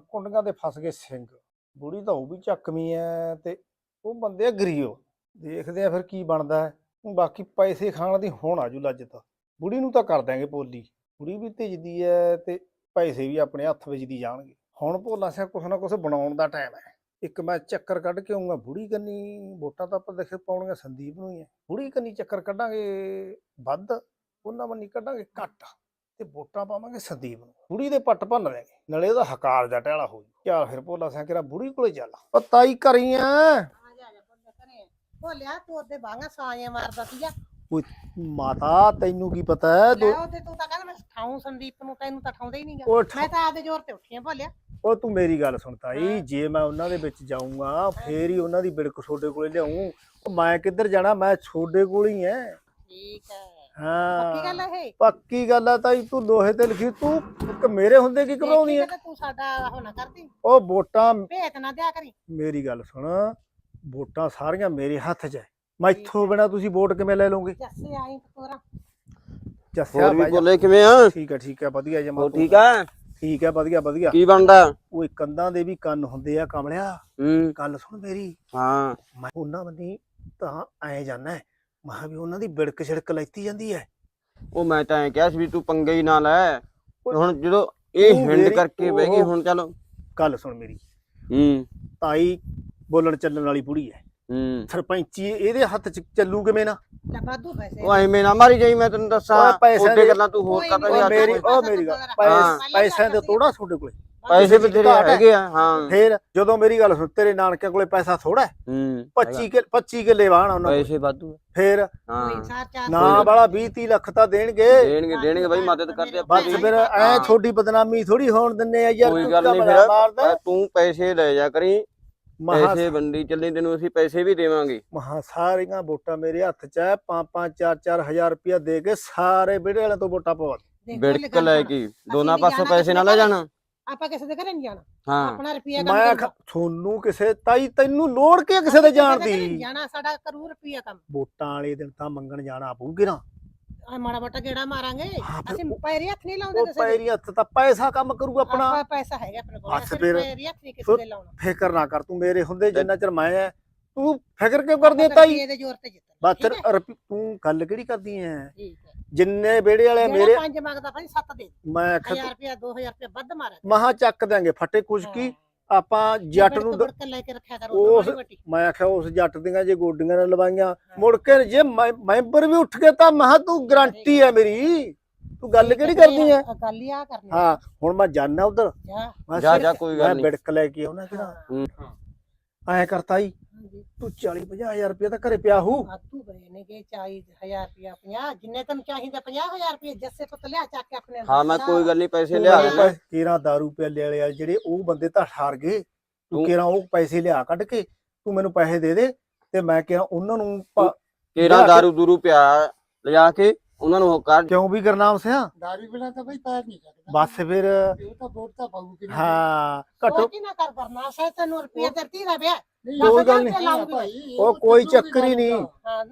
ਕੁੰਡੀਆਂ ਦੇ ਫਸ ਗਏ ਸਿੰਘ। ਬੁੜੀ ਤਾਂ ਉਹ ਵੀ ਚੱਕਵੀਂ ਐ ਤੇ ਉਹ ਬੰਦੇ ਆ ਗਰੀਬ ਦੇਖਦੇ ਆ ਫਿਰ ਕੀ ਬਣਦਾ ਹੈ ਬਾਕੀ ਪੈਸੇ ਖਾਣ ਦੀ ਹੁਣ ਆਜੂ ਲੱਜਤ ਬੁੜੀ ਨੂੰ ਤਾਂ ਕਰ ਦਾਂਗੇ ਭੋਲੀ ਬੁੜੀ ਵੀ ਭੇਜਦੀ ਐ ਤੇ ਪੈਸੇ ਵੀ ਆਪਣੇ ਹੱਥ ਵਿੱਚ ਦੀ ਜਾਣਗੇ। ਹੁਣ ਭੋਲਾ ਸਿਆ ਕੁਛ ਨਾ ਕੁਛ ਬਣਾਉਣ ਦਾ ਟਾਈਮ ਹੈ ਇੱਕ ਮੈਂ ਚੱਕਰ ਕੱਢ ਕੇ ਆਉਂਗਾ ਬੁੜੀ ਕੰਨੀ ਵੋਟਾਂ ਤਾਂ ਆਪਾਂ ਦੇਖੇ ਪਾਉਣੀਆਂ ਸੰਦੀਪ ਨੂੰ ਹੀ ਹੈ ਬੁੜੀ ਕੰਨੀ ਚੱਕਰ ਕੱਢਾਂਗੇ ਵੱਧ। ਉਹਨਾਂ ਬੰਨੀ ਕੱਢਾਂਗੇ ਘੱਟ ਤੇ ਵੋਟਾਂ ਪਾਵਾਂਗੇ ਸੰਦੀਪ ਨੂੰ। ਬੁੜੀ ਦੇ ਪੱਟ ਭੰਨ ਦੇਗੇ ਨਾਲੇ ਉਹਦਾ ਹਕਾਰ ਦਾ ਟਹਿਲਾ ਹੋ ਜੂ। ਚੱਲ ਫਿਰ ਭੋਲਾ ਸਿਆ ਕਿਰਾ ਬੁੜੀ ਕੋਲੇ ਚੱਲ। ਪਤਾ ਹੀ ਕਰੀਆਂ ਆ। ਜਾ ਆ ਜਾ ਭੋਲੇ ਘਰੇ। ਭੋਲਿਆ ਤੂੰ ਉਹਦੇ ਬਾਹਾਂ ਸਾਏ ਮਾਰਦਾ ਸੀਗਾ। ਮਾਤਾ ਤੈਨੂੰ ਕੀ ਪਤਾ ਹੈ? ਲੈ ਤੂੰ ਤਾਂ ਕਹਿੰਦਾ ਮੈਂ ਠਾਉਂ ਸੰਦੀਪ ਨੂੰ ਤੈਨੂੰ ਤਾਂ ਠਾਉਂਦਾ ਹੀ ਨਹੀਂਗਾ। ਉਹ ਠ- ਮੈਂ ਤਾਂ ਆਪਦੇ ਜ਼ੋਰ ਤੇ ਉੱਠੀ ਆ ਭੋਲਿਆ। ਉਹ ਤੂੰ ਮੇਰੀ ਗੱਲ ਸੁਣ ਤਾਈ। ਜੇ ਮੈਂ ਉਹਨਾਂ ਦੇ ਵਿੱਚ ਜਾਊਂਗਾ ਫੇਰ ਹੀ ਉਹਨਾਂ ਦੀ ਬਿੜਕ ਛੋਡੇ ਕੋਲੇ ਲਿਆਉਂ ਉਹ ਮੈਂ ਕਿੱਧਰ ਜਾਣਾ? ਮੈਂ ਛੋਡੇ ਕੋਲ ਹੀ ਐ। ਠੀਕ ਹੈ ਹਾਂ ਪੱਕੀ ਗੱਲ ਹੈ। ਇਹ? ਪੱਕੀ ਗੱਲ ਆ ਤਾਈ ਤੂੰ ਲੋਹੇ ਤੇ ਲਿਖੀ ਤੂੰ ਇੱਕ ਮੇਰੇ ਹੁੰਦੇ ਕੀ ਦੇਖੀ ਕਿਤੇ ਤੂੰ ਸਾਡਾ ਉਹ ਨਾ ਕਰਦੀ। ਉਹ ਵੋਟਾਂ ਭੇਤ ਨਾ ਦਿਆ ਕਰੀ। ਮੇਰੀ ਗੱਲ ਸੁਣ ਵੋਟਾਂ ਸਾਰੀਆਂ ਮੇਰੇ ਹੱਥ 'ਚ ਐ। ਮੈਥੋਂ ਬਿਨਾ ਤੁਸੀਂ ਵੋਟ ਕਿਵੇਂ ਲੈ ਲਓਗੇ? ਜੱਸੇ ਆਈ ਤੋਰਾ ਜੱਸਿਆ ਹੋਰ ਵੀ ਬਾਈ ਜਾ- ਬੋਲੇ ਕਿਵੇਂ ਆ? ਠੀਕ ਹੈ ਠੀਕ ਹੈ ਵਧੀਆ ਜਮਾ ਹੋਰ ਠੀਕ ਆ? ਠੀਕ ਹੈ ਵਧੀਆ ਵਧੀਆ। ਕੀ ਬਣਦਾ? ਉਹ ਕੰਦਾਂ ਦੇ ਵੀ ਕੰਨ ਹੁੰਦੇ ਆ ਕਮਲਿਆ। ਹੂੰ। ਗੱਲ ਸੁਣ ਮੇਰੀ। ਹਾਂ। ਮੈਂ ਉਹਨਾਂ ਬੰਨੀ ਤਾਂ ਐ ਜਾਣਾ ਮਹਾ ਵੀ ਉਹਨਾਂ ਦੀ ਬਿੜਕ ਛਿੜਕ ਲੈਤੀ ਜਾਂਦੀ ਐ। ਉਹ ਮੈਂ ਤਾਂ ਐ ਕਿਹਾ ਸੀ ਵੀ ਤੂੰ ਪੰਗੇ ਹੀ ਨਾ ਲੈ। ਹੁਣ ਜਦੋਂ ਇਹ ਹਿੰਡ ਕਰਕੇ ਬਹਿ ਗਈ ਹੁਣ ਚਲੋ। ਗੱਲ ਸੁਣ ਮੇਰੀ। ਹੂੰ। ਤਾਈ ਬੋਲਣ ਚੱਲਣ ਵਾਲੀ ਬੁੜੀ ਐ। ਹੂੰ। ਸਰਪੰਚੀ ਇਹਦੇ ਹੱਥ 'ਚ ਚੱਲੂ ਕਿਵੇਂ ਨਾ? ਲੈ ਵਾਧੂ ਪੈਸੇ। ਉਹ ਐਵੇਂ ਨਾ ਮਾਰੀ ਜਾਈ ਮੈਂ ਤੈਨੂੰ ਦੱਸਾਂ। ਉਹਦੇ ਦੇ- ਗੱਲਾਂ ਤੂੰ ਹੋਰ ਕਰਦਾ ਮੇਰੀ। ਉਹ ਮੇਰੀ ਗੱਲ। ਪੈਸ- ਪੈਸਿਆਂ ਦੇ ਤੋੜਾ ਤੁਹਾਡੇ ਕੋਲੇ। ਪੈਸੇ ਵੀ ਤੇਰੇ ਘਾਟ ਹੈ। ਹੈਗੇ ਆ ਹਾਂ। ਫੇਰ ਜਦੋਂ ਮੇਰੀ ਗੱਲ ਸੁਣ ਤੇਰੇ ਨਾਨਕਿਆਂ ਕੋਲੇ ਪੈਸਾ ਥੋੜਾ ਹੂੰ। 25 ਕਿ 25 ਕਿੱਲੇ ਵਾਹਣ ਉਹਨਾਂ ਕੋਲ। ਪੈਸੇ ਵਾਧੂ ਆ। ਫੇਰ ਹਾਂ। ਸਾਰ ਚਾਰ ਨਾ ਕੋਈ ਵਾਲਾ 20 30 ਲੱਖ ਤਾਂ ਦੇਣਗੇ। ਦੇਣਗੇ ਦੇਣਗੇ ਬਾਈ ਮਦਦ ਕਰਦੇ ਆਪਾਂ। ਬਸ। ਫਿਰ ਐ ਹਾਂ। ਤੁਹਾਡੀ ਬਦਨਾਮੀ ਥੋੜੀ ਹੋਣ ਦਿੰਨੇ ਆ ਯਾਰ ਕੋਈ ਤੂੰ ਗੱਲ ਨਹੀਂ ਫਿਰ। ਮਾਰਦਾ ਤੂੰ ਪੈਸੇ ਲੈ ਜਾ ਕਰੀ। ਮਹਾ ਪੈਸੇ ਵੰਡੀ ਚੱਲੀ ਤੈਨੂੰ ਅਸੀਂ ਪੈਸੇ ਵੀ ਦੇਵਾਂਗੇ। ਮਹਾ ਸਾਰੀਆਂ ਵੋਟਾਂ ਮੇਰੇ ਹੱਥ 'ਚ ਐ 5 4 4000 ਰੁਪਇਆ ਦੇ ਕੇ ਸਾਰੇ ਵਿੜੇ ਵਾਲਿਆਂ ਤੋਂ ਵੋਟਾਂ ਪਵਾ ਦੇ। ਦੇਖ ਬਿੜਕ ਗੱਲ ਲੈ ਸੁਣ। ਕੇ। ਦੋਨਾਂ ਨੀ ਪਾਸੋਂ ਜਾਣਾ ਪੈਸੇ ਨਾ ਲੈ ਜਾਣਾ। ਆਪਾਂ ਕਿਸੇ ਦੇ ਘਰੇ ਨਹੀਂ ਜਾਣਾ। ਹਾਂ। ਆਪਣਾ ਰੁਪਿਆ ਮੈਂ ਕਿਹਾ, ਤੁਹਾਨੂੰ ਕਿਸੇ ਤਾਈ ਤੈਨੂੰ ਲੋੜ ਕੀ ਆ ਕਿਸੇ ਦੇ ਜਾਣ ਦੀ ਜਾਣਾ ਸਾਡਾ ਕਰੂ ਰੁਪਿਆ ਕੰਮ। ਵੋਟਾਂ ਵਾਲੇ ਦਿਨ ਤਾਂ ਮੰਗਣ ਜਾਣਾ ਪਊਗੀ ਨਾ। ਆ ਮਾੜਾ ਮੋਟਾ ਗੇੜਾ ਮਾਰਾਂਗੇ। ਹਾਂ, ਫਿਰ ਅਸੀਂ ਪੈਰੀ ਹੱਥ ਨਹੀਂ ਲਾਉਂਦੇ ਉਹ ਕਿਸੇ ਦੇ। ਪੈਰੀ ਹੱਥ ਤਾਂ ਪੈਸਾ ਕੰਮ ਕਰੂ ਆਪਣਾ। ਆਪਾਂ ਪੈਸਾ ਹੈਗਾ ਆਪਣੇ ਕੋਲ ਹੱਥ ਅਸੀਂ ਫਿਰ- ਪੈਰੀ ਹੱਥ ਨਹੀਂ ਕਿਸੇ ਦੇ ਲਾਉਣਾ। ਫਿਕਰ ਨਾ ਕਰ ਤੂੰ ਮੇਰੇ ਹੁੰਦੇ ਜਿੰਨਾ ਚਿਰ ਮੈਂ ਐ ਤੂੰ ਫਿਕਰ ਕਿਉਂ ਕਰਦੀ ਐ ਤਾਈ? ਰੁਪਈਏ ਦੇ ਜ਼ੋਰ ਤੇ ਜਿੱਤਣਾ ਬਸ ਠੀਕ ਹੈ? ਤੂੰ ਗੱਲ ਕਿਹੜੀ ਕਰਦੀ ਐ? ਠੀਕ ਹੈ। ਜਿੰਨੇ ਵਿਹੜੇ ਵਾਲੇ ਮੇਰੇ ਪੰਜ ਮੰਗਦਾ ਭਾਈ ਸੱਤ ਦੇ ਮੈਂ 1000 ਆਖਿਆ ਰੁਪਇਆ 2000 ਰੁਪਇਆ ਵੱਧ ਮਾਰਿਆ ਮਹਾ ਚੱਕ ਦਿਆਂਗੇ ਫੱਟੇ ਕੁਸ਼ਕੀ ਆਪਾਂ ਜੱਟ ਨੂੰ ਦ- ਲੈ ਕੇ ਰੱਖਿਆ ਕਰੋ ਉਸ- ਮਾੜੀ ਮੋਟੀ। ਮੈਂ ਆਖਿਆ ਉਸ ਜੱਟ ਦੀਆਂ ਜੇ ਗੋਡੀਆਂ ਨਾਲ ਲਵਾਈਆਂ ਮੁੜ ਕੇ ਜੇ ਮੈਂ- ਮੈਂਬਰ ਵੀ ਉੱਠ ਕੇ ਤਾਂ ਮਹਾ ਤੂੰ ਗਰੰਟੀ ਹੈ ਮੇਰੀ। ਤੂੰ ਗੱਲ ਕਿਹੜੀ ਕਰਦੀ ਹੈ? ਆ ਗੱਲ ਹੀ ਆ ਕਰਨੀ। ਹਾਂ ਹੁਣ ਮੈਂ ਜਾਣਾ ਉਧਰ। ਜਾ। ਜਾ ਕੋਈ ਮੈਂ ਗੱਲ ਨਹੀਂ। ਬਿੜਕ ਲੈ ਕੇ ਆਉਣਾ ਕਿਹੜਾ ਹੂੰ। ਐ ਕਰਤਾ ਹੀ ਹਾਂਜੀ। ਤੂੰ 40 50000 ਰੁਪਏ ਤਾਂ ਘਰੇ ਪਿਆ ਹੂ। ਆਤੂ ਬਏ ਨੇ ਕਿ 40000 ਰੁਪਇਆ 50 ਜਿੰਨੇ ਤੈਨੂੰ ਚਾਹੀਦਾ 50000 ਰੁਪਏ ਜੱਸੇ ਤੋਂ ਲਿਆ ਚੱਕ ਕੇ ਆਪਣੇ ਹਾਂ ਮੈਂ ਕੋਈ ਗੱਲ ਨਹੀਂ ਪੈਸੇ ਲਿਆ ਕੇਰਾ दारू ਪਿਆਲੇ ਵਾਲੇ ਆ ਜਿਹੜੇ ਉਹ ਬੰਦੇ ਤਾਂ ਠਾਰ ਗਏ ਤੂੰ ਕੇਰਾ ਉਹ ਪੈਸੇ ਲਿਆ ਕੱਢ ਕੇ ਤੂੰ ਮੈਨੂੰ ਪੈਸੇ ਦੇ ਦੇ ਤੇ ਮੈਂ ਕਿਹਾ ਉਹਨਾਂ ਨੂੰ ਪ- ਲਿਆ ਕੇ- ਦਾਰੂ ਦੂਰੂ ਪਿਆ ਲਿਜਾ ਕੇ ਉਹਨਾਂ ਨੂੰ ਉਹ ਕਰ ਕਿਉਂ ਵੀ ਗਰਨਾਮ ਸਿਆ? ਦਾਰੀ ਬਿਨਾ ਤਾਂ ਬਈ ਪੈਰ ਨਹੀਂ ਸਕਦਾ ਬਸ ਫਿਰ ਇਹ ਤਾਂ ਵੋਟ ਤਾਂ ਪਾਉ ਕਿ ਹਾਂ ਘਟੋ ਕੀ ਨਾ ਕਰ ਕਰਨਾ ਸੈ ਤੈਨੂੰ ਰੁਪਏ ਦਿੱਤੀ ਦਾ ਵਿਆਹ ਨਹੀਂ ਕੋਈ ਉਹ ਗੱਲ ਨਹੀਂ। ਨਹੀਂ। ਉਹ ਕੋਈ ਚੱਕਰ ਹੀ ਨਹੀਂ। ਨਾ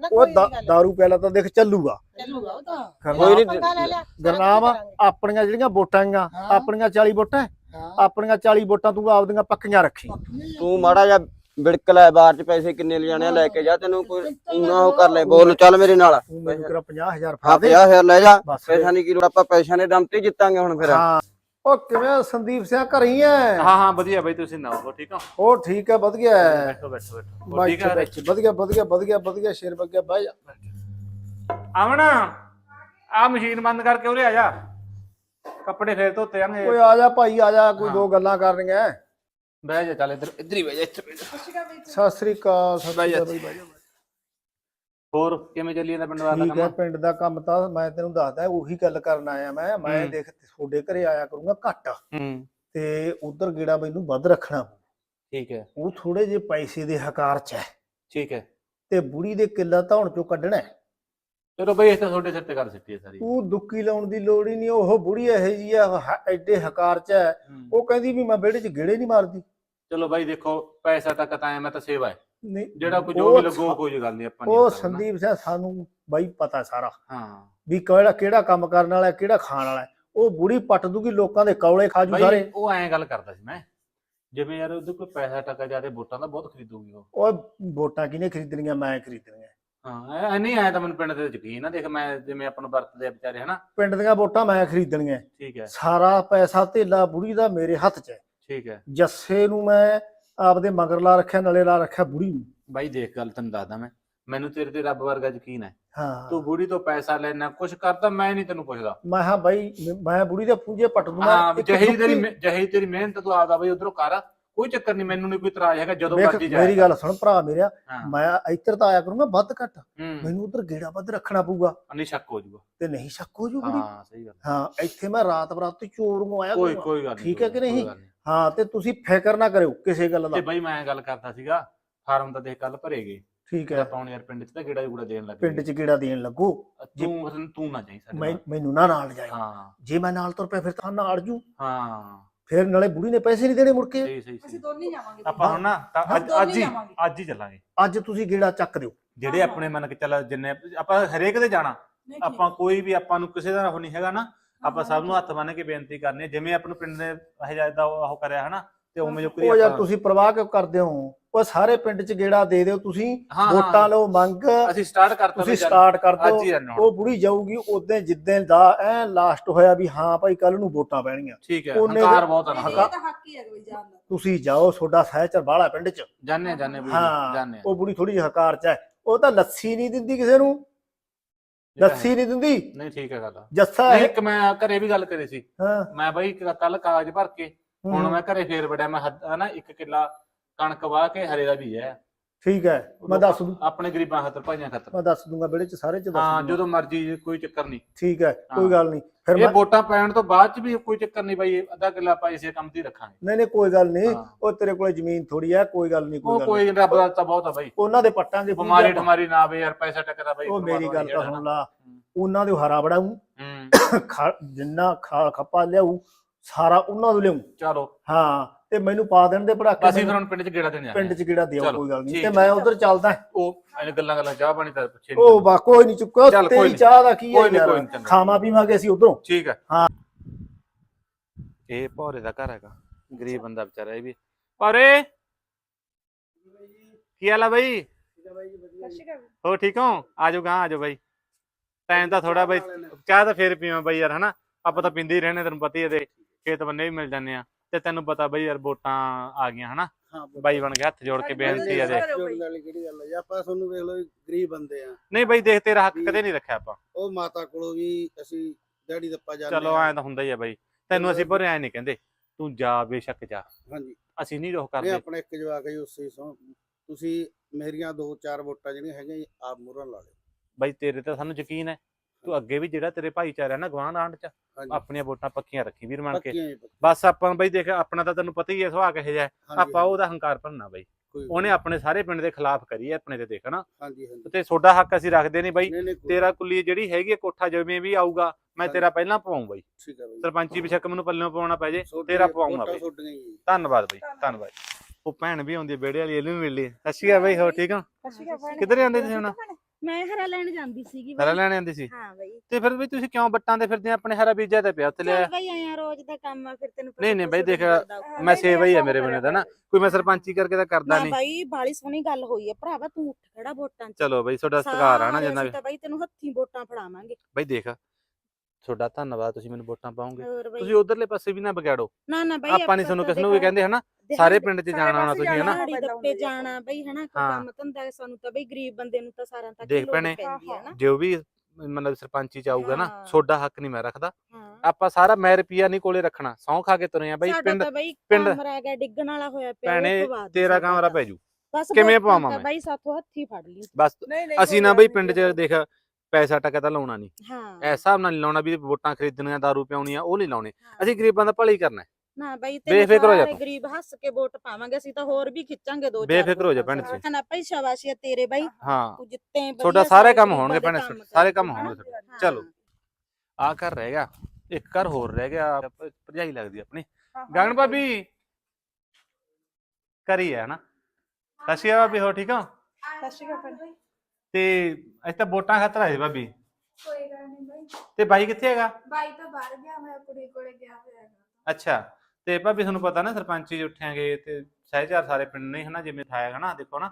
ਉਹ ਕੋਈ ਦਾ- ਗੱਲ दारू ਪਿਆਲਾ ਤਾਂ ਦੇਖ ਚੱਲੂਗਾ। ਚੱਲੂਗਾ ਉਹ ਤਾਂ। ਕੋਈ ਨੀ, ਸਾਰਾ ਗਰਨਾਮ। ਆਪਣੀਆਂ ਜਿਹੜੀਆਂ ਵੋਟਾਂ। ਆਪਣੀਆਂ 40 ਵੋਟਾਂ ਹਾਂ। ਆਪਣੀਆਂ 40 ਵੋਟਾਂ ਤੂੰ ਆਪਦੀਆਂ ਪੱਕੀਆਂ ਰੱਖੀ। ਤੂੰ ਮਾੜਾ ਜਿਹਾ ਬਿੜਕ ਲੈ ਬਾਹਰ ਚ ਪੈਸੇ ਕਿੰਨੇ ਲਿਜਾਣੇ ਆ ਲੈ ਕੇ ਜਾ ਤੈਨੂੰ ਕੋਈ ਨਾ ਉਹ ਕਰ ਲੈ ਬੋਲ ਚੱਲ ਮੇਰੇ ਨਾਲ। ਤੂੰ ਮੈਨੂੰ 50000 ਹਾਂ ਫੜਾ ਦੇ। 50000 ਲੈ ਜਾ। ਬਸ ਪੈਸਾ ਨਹੀਂ ਕੀ ਲੋੜ ਆਪਾਂ ਪੈਸਿਆਂ ਦੇ ਦਮ ਤੇ ਹੀ ਜਿੱਤਾਂਗੇ ਹੁਣ ਫਿਰ। ਹਾਂ। ਉਹ ਕਿਵੇਂ ਸੰਦੀਪ ਸਿੰਘ ਘਰ ਹੀ ਐ? ਹਾਂ ਹਾਂ ਵਧੀਆ ਬਾਈ ਤੁਸੀਂ ਸੁਣਾਓ ਹੋਰ ਠੀਕ ਹੋ? ਉਹ ਠੀਕ ਹੈ ਵਧੀਆ ਹੈ ਬੈਠੋ ਬੈਠੋ ਬੈਠੋ। ਹੋਰ ਠੀਕ ਹੈ ਬੈਠ। ਵਧੀਆ ਵਧੀਆ ਵਧੀਆ ਵਧੀਆ ਸ਼ੇਰ ਬੱਗਿਆ ਬਾਈ ਆਵਣ ਆ ਮਸ਼ੀਨ ਬੰਦ ਕਰਕੇ ਉਰੇ ਆ ਜਾ ਕੱਪੜੇ ਫੇਰ ਧੋਤੇ ਜਾਣਗੇ ਓਏ ਆ ਜਾ ਭਾਈ ਆ ਜਾ ਕੋਈ ਦੋ ਗੱਲਾਂ ਕਰਨੀਆਂ ਬਹਿ ਜਾ ਚੱਲ ਇੱਧਰ ਇੱਧਰ ਹੀ ਬਹਿ ਜਾ ਇੱਥੇ ਬਹਿ ਜਾ। ਸਤਿ ਸ੍ਰੀ ਅਕਾਲ ਸਤਿ ਸ੍ਰੀ ਅਕਾਲ ਬਾਈ ਬਾਈ ਹੋਰ ਕਿਵੇਂ ਚੱਲੀ ਜਾਂਦਾ ਪਿੰਡ ਦਾ ਠੀਕ ਹੈ ਕੰਮ? ਪਿੰਡ ਦਾ ਕੰਮ ਤਾਂ ਮੈਂ ਤੈਨੂੰ ਦੱਸਦਾ ਉਹੀ ਗੱਲ ਕਰਨ ਆਇਆ ਮੈਂ। ਮੈਂ ਹੂੰ। ਦੇਖ ਤੁਹਾਡੇ ਘਰੇ ਆਇਆ ਕਰੂੰਗਾ ਘੱਟ। ਹੂੰ। ਤੇ ਉਧਰ ਗੇੜਾ ਮੈਨੂੰ ਵੱਧ ਰੱਖਣਾ ਪਊ। ਠੀਕ ਹੈ। ਉਹ ਥੋੜੇ ਜਿਹੇ ਪੈਸੇ ਦੇ ਹਕਾਰ ਚ ਹੈ। ਠੀਕ ਹੈ। ਤੇ ਬੁੜੀ ਦੇ ਕਿੱਲਾ ਧੌਣ ਚੋਂ ਕੱਢਣਾ ਹੈ। ਚਲੋ ਬਈ ਇਹ ਤਾਂ ਤੁਹਾਡੇ ਸਿਰ ਤੇ ਕਰ ਸਿੱਟੀ ਹੈ ਸਾਰੀ। ਤੂੰ ਦੁੱਕੀ ਲਾਉਣ ਦੀ ਲੋੜ ਹੀ ਨਹੀਂ ਉਹ ਬੁੜੀ ਇਹੋ ਜੀ ਆ ਹ- ਐਡੇ ਹਕਾਰ ਚ ਹੈ। ਹੂੰ। ਉਹ ਕਹਿੰਦੀ ਵੀ ਮੈਂ ਵਿਹੜੇ ਚ ਗੇੜੇ ਨਹੀਂ ਮਾਰਦੀ। ਚਲੋ ਬਾਈ ਦੇਖੋ ਪੈਸਾ ਤਾਂ ਕਤਾਇਆ ਮੈਂ ਤਾਂ ਸੇਵਾ ਹੈ ਨਹੀਂ ਜਿਹੜਾ ਕੋਈ ਜੋ ਉਹ ਵੀ ਲੱਗੋ ਕੋਈ ਗੱਲ ਨਹੀਂ ਆਪਾਂ ਨਹੀਂ ਉਹ। ਸੰਦੀਪ ਸਿੰਘ ਸਾਨੂੰ ਬਾਈ ਪਤਾ ਸਾਰਾ। ਹਾਂ। ਵੀ ਕਿਹੜਾ ਕਿਹੜਾ ਕੰਮ ਕਰਨ ਵਾਲਾ ਹੈ, ਕਿਹੜਾ ਖਾਣ ਵਾਲਾ ਹੈ। ਉਹ ਬੁੜੀ ਪੱਟ ਦੂਗੀ ਲੋਕਾਂ ਦੇ ਕੌਲੇ ਖਾਜੂ ਬਾਈ ਸਾਰੇ। ਉਹ ਐਂ ਗੱਲ ਕਰਦਾ ਸੀ ਮੈਂ ਜਿਵੇਂ ਯਾਰ ਉਹਦੇ ਕੋਈ ਪੈਸਾ ਟਕਾ ਜਾਦੇ ਵੋਟਾਂ ਦਾ ਬਹੁਤ ਖਰੀਦੂਗੀ ਉਹ। ਉਹ ਵੋਟਾਂ ਕਿਹਨੇ ਖਰੀਦਣੀਆਂ ਮੈਂ ਖਰੀਦਣੀਆਂ। ਹਾਂ ਐ ਨਹੀਂ ਆਇਆ ਤਾਂ ਮੈਨੂੰ ਪਿੰਡ ਦੇ ਯਕੀਨ ਆ ਦੇਖ ਮੈਂ ਜਿਵੇਂ ਆਪਾਂ ਨੂੰ ਵਰਤਦੇ ਆ ਵਿਚਾਰੇ ਹਨਾ। ਪਿੰਡ ਦੀਆਂ ਵੋਟਾਂ ਮੈਂ ਖਰੀਦਣੀਆਂ। ਠੀਕ ਹੈ ਸਾਰਾ ਪੈਸਾ ਧੇਲਾ ਬੁੜੀ ਦਾ ਮੇਰੇ ਹੱਥ 'ਚ ਹੈ ਠੀਕ ਹੈ। ਜੱਸੇ ਨੂੰ ਮੈਂ ਆਪਦੇ ਮਗਰ ਲਾ ਰੱਖਿਆ ਨਲੇ ਲਾ ਰੱਖਿਆ ਬੁੜੀ ਨੂੰ। ਬਾਈ ਦੇਖ ਗੱਲ ਤੈਨੂੰ ਦੱਸਦਾ ਮੈਂ। ਮੈਨੂੰ ਤੇਰੇ ਤੇ ਰੱਬ ਵਰਗਾ ਯਕੀਨ ਹੈ। ਹਾਂ। ਤੂੰ ਬੁੜੀ ਤੋਂ ਪੈਸਾ ਲੈਣਾ ਕੁਛ ਕਰਦਾ ਮੈਂ ਨਹੀਂ ਤੈਨੂੰ ਪੁੱਛਦਾ। ਮੈਂ ਹਾਂ ਬਾਈ ਮ- ਬੁੜੀ ਦੇ ਪੂੰਜੇ ਪੱਟ ਦੂੰਗਾ ਹਾਂ ਜਹੀ ਤੇਰੀ ਜਹੀ ਤੇਰੀ ਮਿਹਨਤ ਤੂੰ ਆਪਦਾ ਬਈ ਉਧਰੋਂ ਕਰ। ਕੋਈ ਚੱਕਰ ਨਹੀਂ ਮੈਨੂੰ ਨਹੀਂ ਕੋਈ ਇਤਰਾਜ਼ ਹੈਗਾ ਜਦੋਂ ਵੇਖ ਮਰਜ਼ੀ ਜਾ ਮੇਰੀ ਗੱਲ ਸੁਣ ਭਰਾ ਮੇਰਿਆ ਹਾਂ। ਮੈਂ ਇੱਧਰ ਤਾਂ ਆਇਆ ਕਰੂੰਗਾ ਵੱਧ ਘੱਟ। ਹੂੰ। ਮੈਨੂੰ ਉਧਰ ਗੇੜਾ ਵੱਧ ਰੱਖਣਾ ਪਊਗਾ। ਨਹੀਂ ਸ਼ੱਕ ਹੋ ਜਾਊਗਾ ਤੇ ਨਹੀਂ ਸ਼ੱਕ ਹੋ ਜੂ ਬੁੜੀ ਹਾਂ ਸਹੀ ਗੱਲ ਹਾਂ। ਇੱਥੇ ਮੈਂ ਰਾਤ ਬਰਾਤ ਤੇ ਚੋਰ ਨੂੰ ਆਇਆ ਕੋਈ ਕਰੂੰਗਾ। ਕੋਈ ਗੱਲ ਠੀਕ ਹੈ ਕਿ ਨਹੀਂ? ਗੱਲ ਹਾਂ ਤੇ ਤੁਸੀਂ ਫਿਕਰ ਨਾ ਕਰਿਓ ਕਿਸੇ ਗੱਲ ਤੇ ਦਾ ਬਈ ਮੈਂ ਗੱਲ ਕਰਦਾ ਸੀਗਾ ਫਾਰਮ ਤਾਂ ਦੇਖ ਕੱਲ ਭਰੇਗੇ। ਠੀਕ ਹੈ। ਆਪਾਂ ਹੁਣ ਯਾਰ ਪਿੰਡ 'ਚ ਤਾਂ ਗੇੜਾ ਜੂੜਾ ਦੇਣ ਲੱਗੇ ਪਿੰਡ 'ਚ ਗੇੜਾ ਦੇਣ ਲੱਗੋ। ਤੂੰ ਤੂੰ ਨਾ ਜਾਈ ਸਾਡੇ ਮੈਂ ਨਾਲ। ਮੈਨੂੰ ਨਾ ਨਾਲ ਜਾਏ ਹਾਂ। ਜੇ ਮੈਂ ਨਾਲ ਤੁਰ ਪਿਆ ਫਿਰ ਤਾਂ ਨਾਲ ਜੂ। ਹਾਂ। ਫਿਰ ਨਾਲੇ ਬੁੜੀ ਨੇ ਪੈਸੇ ਨਹੀਂ ਦੇਣੇ ਮੁੜ ਕੇ। ਸਹੀ ਸਹੀ ਅਸੀਂ ਸਹੀ। ਦੋਨੇ ਜਾਵਾਂਗੇ। ਆਪਾਂ ਹੁਣ ਨਾ ਤਾਂ ਅੱਜ ਦੋਨੇ ਅੱਜ ਹੀ ਜਾਵਾਂਗੇ। ਅੱਜ ਹੀ ਚੱਲਾਂਗੇ। ਅੱਜ ਤੁਸੀਂ ਗੇੜਾ ਚੱਕ ਦਿਓ। ਜਿਹੜੇ ਹਾਂ। ਆਪਣੇ ਮਨ ਕੇ ਚੱਲ ਜਿੰਨੇ ਆਪਾਂ ਹਰੇਕ ਦੇ ਜਾਣਾ। ਨਹੀਂ, ਠੀਕ ਆਪਾਂ। ਕੋਈ ਵੀ ਆਪਾਂ ਨੂੰ ਕਿਸੇ ਦਾ ਉਹ ਨਹੀਂ ਹੈਗਾ ਨਾ। ਆਪਾਂ ਸਭ ਨੂੰ ਹੱਥ ਬੰਨ ਕੇ ਬੇਨਤੀ ਕਰਨੀ ਹੈ। ਜਿਵੇਂ ਆਪਾਂ ਨੂੰ ਪਿੰਡ ਹਜਾਇਤ ਦਾ ਉਹ ਕਰਿਆ ਹਨਾ। ਤੇ ਉਵੇਂ ਜੋ ਕੋਈ ਉਹ ਯਾਰ ਆਪਾਂ- ਤੁਸੀਂ ਪ੍ਰਵਾਹ ਕਿਉਂ ਕਰਦੇ ਹੋ? ਉਹ ਸਾਰੇ ਪਿੰਡ 'ਚ ਗੇੜਾ ਦੇ ਦਿਓ ਤੁਸੀਂ ਹਾਂ, ਹਾਂ, ਵੋਟਾਂ ਲਓ ਮੰਗ। ਅਸੀਂ ਸਟਾਰਟ ਕਰਤਾ ਤੁਸੀਂ ਸਟਾਰਟ ਕਰ ਅੱਜ ਹੀ ਉਹ ਬੁੜੀ ਜਾਊਗੀ ਉਦੋਂ ਜਿੱਦਾਂ ਦਾ ਐ ਲਾਸਟ ਹੋਇਆ ਵੀ ਹਾਂ ਭਾਈ ਕੱਲ ਨੂੰ ਵੋਟਾਂ ਠੀਕ ਹੈ ਉਹਨੇ ਹੰਕਾਰ ਦੇ- ਬਹੁਤ ਆ ਨਹੀਂ, ਨਾ ਨਹੀਂ, ਇਹ ਤਾਂ ਹੱਕ ਹੀ ਹੈ ਜਾਣ ਦਾ। ਤੁਸੀਂ ਜਾਓ ਤੁਹਾਡਾ ਸਹਿਚਰ ਬਾਹਲਾ ਪਿੰਡ 'ਚ। ਜਾਣੇ ਜਾਣੇ ਵੀ ਹਾਂ ਜਾਣੇ ਉਹ ਬੁੜੀ ਥੋੜੀ ਜਿਹੀ ਹਕਾਰ 'ਚ ਹੈ। ਉਹ ਤਾਂ ਲੱਸੀ ਨਹੀਂ ਦਿੰਦੀ ਕਿਸੇ ਨੂੰ। ਲੱਸੀ ਨਹੀਂ ਦਿੰਦੀ। ਨਹੀਂ ਠੀਕ ਹੈ ਗੱਲ। ਜੱਸਾ ਨਹੀਂ ਇੱਕ ਮੈਂ ਘਰੇ ਵੀ ਗੱਲ ਕਰੀ ਸੀ। ਹਾਂ। ਮੈਂ ਬਾਈ ਕੱਲ ਕਾਗਜ਼ ਭਰ ਕੇ ਹੁਣ ਹੂੰ, ਮੈਂ ਘਰੇ ਫੇਰ ਵੜਿਆ ਮੈਂ ਹੱਦ- ਹਨਾ ਇੱਕ ਕਿੱਲਾ ਕਣਕ ਵਾਹ ਕੇ ਹਰੇ ਦਾ ਵੀ ਹੈ ਠੀਕ ਹੈ ਮੈਂ ਦੱਸ ਦੂੰ। ਆਪਣੇ ਗਰੀਬਾਂ ਖਾਤਰ ਭਾਈਆਂ ਖਾਤਰ। ਮੈਂ ਦੱਸ ਦੂੰਗਾ ਵਿਹੜੇ 'ਚ ਸਾਰੇ 'ਚ ਦੱਸ ਹਾਂ ਦੂੰਗਾ। ਜਦੋਂ ਮਰਜ਼ੀ ਕੋਈ ਚੱਕਰ ਨਹੀਂ। ਠੀਕ ਹੈ ਹਾਂ। ਕੋਈ ਗੱਲ ਨਹੀਂ। ਫਿਰ ਇਹ ਮੈਂ ਵੋਟਾਂ ਪੈਣ ਤੋਂ ਬਾਅਦ ਚ ਵੀ ਕੋਈ ਚੱਕਰ ਨਹੀਂ ਬਾਈ ਅੱਧਾ ਕਿੱਲਾ ਆਪਾਂ ਇਸੇ ਕੰਮ ਹੀ ਰੱਖਾਂਗੇ। ਨਹੀਂ ਨਹੀਂ ਕੋਈ ਗੱਲ ਨਹੀਂ। ਹਾਂ। ਉਹ ਤੇਰੇ ਕੋਲੇ ਜ਼ਮੀਨ ਥੋੜੀ ਹੈ ਕੋਈ ਗੱਲ ਨਹੀਂ ਕੋਈ ਉਹ ਗੱਲ ਕੋਈ ਰੱਬ ਦਾ ਤਾਂ ਬਹੁਤ ਆ ਬਾਈ। ਉਹਨਾਂ ਦੇ ਪੱਟਾਂਗੇ ਪੂੰਝੇ ਬਿਮਾਰੀ। ਠਮਾਰੀ ਨਾ ਆਵੇ ਯਾਰ ਪੈਸਾ ਟੱਕਦਾ ਬਾਈ ਉਹ ਮੇਰੀ ਗੱਲ ਤਾਂ। ਸੁਣ ਲਾ। ਉਹਨਾਂ ਦੇ ਹਰਾ ਬੜਾਉ ਹੂੰ। ਜਿੰਨਾ ਖਾ ਖੱਪਾ ਲਿਆਉ ਸਾਰਾ ਉਹਨਾਂ ਨੂੰ ਲਿਆਉ ਚਲੋ। ਹਾਂ ਤੇ ਮੈਨੂੰ ਪਾ ਦੇਣ ਦੇ ਪੜਾਕੇ ਅਸੀਂ ਫਿਰ ਹੁਣ ਪਿੰਡ ਚ ਗੇੜਾ ਦੇਣ ਜਾਣਾ। ਪਿੰਡ 'ਚ ਕਿਹੜਾ ਦਿਓ ਚਲੋ, ਕੋਈ ਗੱਲ ਨਹੀਂ। ਠੀਕ ਤੇ। ਮੈਂ ਉਧਰ ਚੱਲਦਾ। ਉਹ ਐਨੇ ਗੱਲਾਂ ਗੱਲਾਂ ਚਾਹ ਪਾਣੀ ਤਾਂ ਪੁੱਛੇ ਉਹ ਬਾ ਕੋਈ ਨਹੀਂ ਚੁੱਕੋ ਚੱਲ, ਕੋਈ ਤੇਰੀ ਨੀ। ਚਾਹ ਦਾ ਕੀ ਹੈ ਕੋਈ ਨੀ, ਯਾਰ? ਨੀ, ਚੰਗਾ। ਖਾਵਾਂ ਪੀਵਾਂਗੇ ਅਸੀਂ ਉਧਰੋਂ। ਠੀਕ ਹੈ। ਹਾਂ। ਇਹ ਭੌਰੇ ਦਾ ਘਰ ਹੈਗਾ। ਗਰੀਬ ਬੰਦਾ ਵਿਚਾਰਾ ਇਹ ਵੀ। ਭੌਰੇ! ਕੀ ਹਾਲ ਆ ਬਾਈ? ਹੋ ਠੀਕ ਹੋ? ਆਜੋ ਗਾਂ ਆਜੋ ਬਾਈ। ਟਾਈਮ ਤਾਂ ਥੋੜਾ ਬਈ। ਚਾਹ ਤਾਂ ਫੇਰ ਪੀਵਾਂ ਬਈ ਯਾਰ ਹਨਾ? ਆਪਾਂ ਤਾਂ ਪੀਂਦੇ ਹੀ ਰਹਿੰਦੇ ਤੈਨੂੰ ਪਤਾ ਹੀ ਹੈ ਤੇ। ਖੇਤ ਬੰਨੇ ਵੀ ਮਿਲ ਜਾਂਦੇ ਆ ਤੇ ਤੈਨੂੰ ਪਤਾ ਬਈ ਯਾਰ ਵੋਟਾਂ ਆ ਗਈਆਂ ਹਨਾ? ਹਾਂ ਬਾਈ ਬਣ ਕੇ ਹੱਥ ਜੋੜ ਕੇ ਬੇਨਤੀ ਆ ਦੇ ਜੋੜਨ ਵਾਲੀ ਕਿਹੜੀ ਗੱਲ ਹੈ ਜੀ, ਆਪਾਂ ਤੁਹਾਨੂੰ ਵੇਖ ਲਓ ਵੀ ਗਰੀਬ ਬੰਦੇ ਆ। ਨਹੀਂ ਬਈ ਦੇਖ ਤੇਰਾ ਹੱਕ ਕਦੇ ਨਹੀਂ ਰੱਖਿਆ ਆਪਾਂ। ਉਹ ਮਾਤਾ ਕੋਲੋਂ ਵੀ ਅਸੀਂ ਡੈਡੀ ਦੱਪਾ ਜਾਂਦੇ ਚਲੋ। ਐਂ ਤਾਂ ਹੁੰਦਾ ਹੀ ਆ ਬਈ। ਤੈਨੂੰ ਅਸੀਂ ਭਰੇ ਐ ਨਹੀਂ ਕਹਿੰਦੇ। ਤੂੰ ਜਾ ਬੇਸ਼ੱਕ ਜਾ। ਹਾਂਜੀ। ਅਸੀਂ ਨਹੀਂ ਰੋਹ ਕਰਦੇ। ਆਪਣਾ ਇੱਕ ਜਵਾਕ ਹੈ ਉਸੇ ਸੋ। ਤੁਸੀਂ ਮੇਰੀਆਂ ਦੋ ਚਾਰ ਵੋਟਾਂ ਜਿਹੜੀਆਂ ਹੈਗੀਆਂ ਆਪ ਮੁਰਨ ਲਾ ਲਿਓ। ਬਈ ਤੇਰੇ ਤੇ ਸਾਨੂੰ ਯਕੀਨ ਹੈ। ਤੂੰ ਅੱਗੇ ਵੀ ਜਿਹੜਾ ਤੇਰੇ ਭਾਈਚਾਰਾ ਨਾ ਗਵਾਂਢ ਆਂਢ ਚ ਆਪਣੀਆਂ ਵੋਟਾਂ ਪੱਕੀਆਂ ਰੱਖੀ ਵੀਰ ਬਣ ਕੇ। ਬਸ ਆਪਾਂ ਬਈ ਦੇਖ ਆਪਣਾ ਤਾਂ ਤੈਨੂੰ ਪਤਾ ਹੀ ਹੈ ਸੁਭਾਅ ਕਿਹੋ ਜਿਹਾ ਆਪਾਂ ਉਹਦਾ ਹੰਕਾਰ ਭਰਨਾ ਬਈ। ਉਹਨੇ ਆਪਣੇ ਸਾਰੇ ਪਿੰਡ ਦੇ ਖਿਲਾਫ ਕਰੀ ਹੈ ਆਪਣੇ ਤੇ ਦੇਖ ਨਾ ਹਾਂਜੀ ਹਾਂਜੀ। ਤੇ ਤੁਹਾਡਾ ਹੱਕ ਅਸੀਂ ਰੱਖਦੇ ਨਹੀਂ ਬਈ। ਤੇਰਾ ਕੁੱਲੀ ਜਿਹੜੀ ਹੈਗੀ ਹੈ ਕੋਠਾ ਜਿਵੇਂ ਵੀ ਆਊਗਾ ਮੈਂ। ਤੇਰਾ ਪਹਿਲਾਂ ਪਵਾਉਂ ਬਈ। ਠੀਕ ਹੈ ਬਈ। ਸਰਪੰਚੀ ਬਿਸ਼ੱਕ ਮੈਨੂੰ ਪੱਲਿਓਂ ਪਵਾਉਣਾ ਪੈ ਜੇ ਤੇਰਾ ਪਵਾਉਂਗਾ ਬਈ। ਧੰਨਵਾਦ ਬਈ ਧੰਨਵਾਦ। ਉਹ ਭੈਣ ਵੀ ਆਉਂਦੀ ਬੇੜੇ ਵਾਲੀ ਇਹਨੂੰ ਵੀ ਮਿਲ ਲਈ ਸਤਿ ਸ਼੍ਰੀ ਅਕਾਲ ਬਈ ਹੋ ਠੀਕ ਹੋ? ਕਿੱਧਰ ਕਿੱਧਰ ਜਾਂਦੇ ਸੀ ਹੁਣ? ਮੈਂ ਹਰਾ ਲੈਣ ਜਾਂਦੀ ਸੀਗੀ ਹਰਾ। ਲੈਣ ਆਂਦੀ ਸੀ? ਹਾਂ ਬਈ। ਤੇ ਫਿਰ ਵੀ ਤੁਸੀਂ ਕਿਉਂ ਬੱਟਾਂ ਦੇ ਫਿਰਦੇ ਆ? ਆਪਣੇ ਹਰਾ ਬੀਜਾ ਤੇ ਪਿਆ ਉੱਤੇ ਲਿਆ। ਬਈ ਆਇਆ ਰੋਜ਼ ਦਾ ਕੰਮ ਆ ਫਿਰ ਤੈਨੂੰ ਨਹੀਂ, ਨਹੀਂ ਬਈ ਦੇਖ। ਮੈਂ ਸੇਵਾ ਹੀ ਆ ਮੇਰੇ ਬਣੇ ਦਾ ਨਾ। ਕੋਈ ਮੈਂ ਸਰਪੰਚੀ ਕਰਕੇ ਤਾਂ ਕਰਦਾ ਨਹੀਂ। ਬਾਈ ਬਾਲੀ ਸੋਹਣੀ ਗੱਲ ਹੋਈ ਹੈ ਭਰਾਵਾ ਤੂੰ ਉੱਠ ਖੜਾ ਵੋਟਾਂ 'ਚ। ਚਲੋ ਬਈ ਤੁਹਾਡਾ ਸਤਿਕਾਰ ਆ ਨਾ ਜਿੰਨਾ ਵੀ। ਤਾਂ ਬਾਈ ਤੈਨੂੰ ਹੱਥੀਂ ਵੋਟਾਂ ਫੜਾਵਾਂਗੇ। ਬਈ ਦੇਖ ਤੁਹਾਡਾ ਧੰਨਵਾਦ ਤੁਸੀਂ ਮੈਨੂੰ ਵੋਟਾਂ ਪਾਉਂਗੇ ਹੋਰ ਬਈ। ਤੁਸੀਂ ਉਧਰਲੇ ਪਾਸੇ ਵੀ ਨਾ ਬਗਾੜੋ ਨਾ ਨਾ ਬਈ ਆਪਾਂ ਨਹੀਂ ਤੁਹਾਨੂੰ ਕਿਸ ਨੂੰ ਵੀ ਕਹਿੰਦੇ ਹਨਾ? ਸਾਰੇ ਪਿੰਡ 'ਚ ਜਾਣਾ ਆਉਣਾ ਤੁਸੀਂ ਹਨਾ? ਦਿਹਾੜੀ ਦੱਪੇ ਜਾਣਾ ਬਈ ਹਨਾ? ਕੋਈ ਹਾਂ। ਕੰਮ ਧੰਦਾ ਸਾਨੂੰ ਤਾਂ ਬਈ ਗਰੀਬ ਬੰਦੇ ਨੂੰ ਤਾਂ ਸਾਰਿਆਂ ਤੱਕ ਦੇਖ ਭੈਣੇ, ਪੈਂਦੀ ਹੈ ਨਾ ਜੋ ਵੀ ਮਤਲਬ ਸਰਪੰਚੀ ਚ ਆਊਗਾ ਨਾ। ਤੁਹਾਡਾ ਹੱਕ ਨਹੀਂ ਮੈਂ ਰੱਖਦਾ। ਆਪਾਂ ਸਾਰਾ ਮੈਂ ਰੁਪਿਆ ਨਹੀਂ ਕੋਲੇ ਰੱਖਣਾ ਸੌਂ ਖਾ ਕੇ ਤੁਰੇ ਆ ਬਈ ਪਿੰਡ ਪਿੰਡ- ਕਮਰਾ ਹੈਗਾ ਡਿੱਗਣ ਵਾਲਾ ਹੋਇਆ ਪਿਆ ਭੈਣੇ, ਪਵਾ ਤੇਰਾ ਕਮਰਾ। ਪੈ ਜੂ। ਕਿਵੇਂ ਤਾਂ ਮੈਂ? ਬਾਈ ਸਾਥੋਂ ਹੱਥੀ ਫੜ ਲਈ। ਬਸ ਨਹੀਂ ਨਹੀਂ ਅਸੀਂ ਨਾ ਬਈ ਪਿੰਡ 'ਚ ਦੇਖ ਪੈਸਾ ਟਕਾ ਤਾਂ ਲਾਉਣਾ ਨਹੀਂ ਹਾਂ। ਐਸ ਹਿਸਾਬ ਨਾਲ ਲਾਉਣਾ ਵੀ ਵੋਟਾਂ ਖਰੀਦਣੀਆਂ ਦਾਰੂ ਪਿਆਉਣੀਆਂ ਉਹ ਨਹੀਂ ਲਾਉਣੇ। ਅਸੀਂ ਗਰੀਬਾਂ ਦਾ ਭਲਾ ਹੀ ਕਰਨਾ ਹੈ। ਨਾ ਬਾਈ ਬੇਫਿਕਰ ਹੋ ਜਾ ਸਾਰੇ ਤੂੰ। ਗਰੀਬ ਹੱਸ ਕੇ ਵੋਟ ਪਾਵਾਂਗੇ ਅਸੀਂ ਤਾਂ ਹੋਰ ਵੀ ਖਿੱਚਾਂਗੇ ਦੋ ਚਾਰ ਬੇਫਿਕਰ ਹੋ ਜਾ ਵੋਟਾਂ। ਭੈਣ ਤੁਸੀਂ। ਨਾ ਭਾਈ ਸ਼ਾਬਾਸ਼ੀ ਆ ਤੇਰੇ ਬਾਈ। ਹਾਂ। ਤੂੰ ਜਿੱਤੇ ਵਧੀਆ ਤੁਹਾਡਾ ਸਾਰੇ ਕੰਮ ਹੋਣਗੇ ਭੈਣੇ, ਸਾਰੇ ਕੰਮ? ਹੋਣਗੇ ਤੁਹਾਡੇ। ਚਲੋ। ਆ ਘਰ ਰਹਿ ਗਿਆ। ਇੱਕ ਘਰ ਹੋਰ ਰਹਿ ਗਿਆ। ਭ- ਭਰਜਾਈ ਲੱਗਦੀ ਆਪਣੀ। ਗਗਨ ਭਾਬੀ। ਕਰੀ ਹੈ ਨਾ ਅਕਾਲ ਭਾਬੀ ਹੋ ਠੀਕ ਹੋ? ਸਤਿ ਸ਼੍ਰੀ ਅਕਾਲ ਭੈਣ। ਤੇ ਅਸੀਂ ਤਾਂ ਵੋਟਾਂ ਖਾਤਰ ਆਏ ਭਾਬੀ। ਕੋਈ ਗੱਲ ਨਹੀਂ ਬਾਈ। ਤੇ ਬਾਈ ਕਿੱਥੇ ਹੈਗਾ? ਬਾਈ ਤਾਂ ਬਾਹਰ ਗਿਆ ਮੈਂ ਕੁੜੀ ਕੋਲੇ ਗਿਆ ਹੋਇਆ ਹੈਗਾ। ਅੱਛਾ ਤੇ ਭਾਬੀ ਤੁਹਾਨੂੰ ਪਤਾ ਨਾ ਸਰਪੰਚੀ 'ਚ ਉੱਠਿਆਂਗੇ ਤੇ ਸਹਿਜਾਰ ਸਾਰੇ ਪਿੰਡ ਨੇ ਹਨਾ ਜਿਵੇਂ ਥਾਇਆਗਾ ਨਾ ਦੇਖੋ ਨਾ।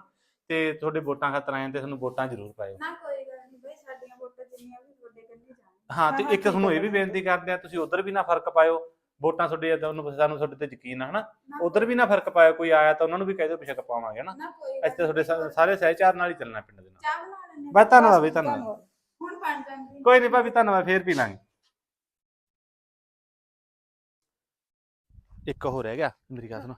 ਤੇ ਤੁਹਾਡੇ ਵੋਟਾਂ ਖਾਤਰ ਆਏ ਤੇ ਤੁਹਾਨੂੰ ਵੋਟਾਂ ਜ਼ਰੂਰ ਪਾਇਓ। ਨਾ ਕੋਈ ਗੱਲ ਨਹੀਂ ਬਾਈ ਸਾਡੀਆਂ ਵੋਟਾਂ ਜਿੰਨੀਆਂ ਵੀ ਤੁਹਾਡੇ ਕੰਨੀ ਜਾਣ ਹਾਂ ਤੇ ਹਾਂ, ਇੱਕ ਠੀਕ ਤੁਹਾਨੂੰ ਹੈ ਇਹ ਵੀ ਬੇਨਤੀ ਕਰਦੇ ਆ ਤੁਸੀਂ ਉਧਰ ਵੀ ਨਾ ਫ਼ਰਕ ਪਾਇਓ। ਵੋਟਾਂ ਤੁਹਾਡੇ ਤੁਹਾਨੂੰ ਸਾਨੂੰ ਤੁਹਾਡੇ ਤੇ ਯਕੀਨ ਆ ਹਨਾ। ਉਧਰ ਵੀ ਨਾ ਫ਼ਰਕ ਪਾਇਓ ਕੋਈ ਆਇਆ ਤਾਂ ਉਹਨਾਂ ਨੂੰ ਵੀ ਕਹਿ ਦਿਓ ਪਿਛਕ ਪਾਵਾਂਗੇ ਹਨਾ। ਨਾ ਕੋਈ ਅਸੀਂ ਤਾਂ ਤੁਹਾਡੇ ਸਾ- ਸਾਰੇ ਸਹਿਚਾਰ ਨਾਲ ਹੀ ਚੱਲਣਾ ਪਿੰਡ ਚਾਹ ਬਣਾ ਲੈਣੇ ਬਸ ਧੰਨਵਾਦ ਬਈ ਧੰਨਵਾਦ। ਹੁਣ ਬਣ ਜਾਂਦੀ ਕੋਈ ਨਹੀਂ ਭਾਬੀ ਧੰਨਵਾਦ ਫੇਰ ਪੀ ਲਾਂਗੇ। ਇੱਕ ਹੋਰ ਰਹਿ ਗਿਆ ਮੇਰੀ ਗੱਲ ਸੁਣ।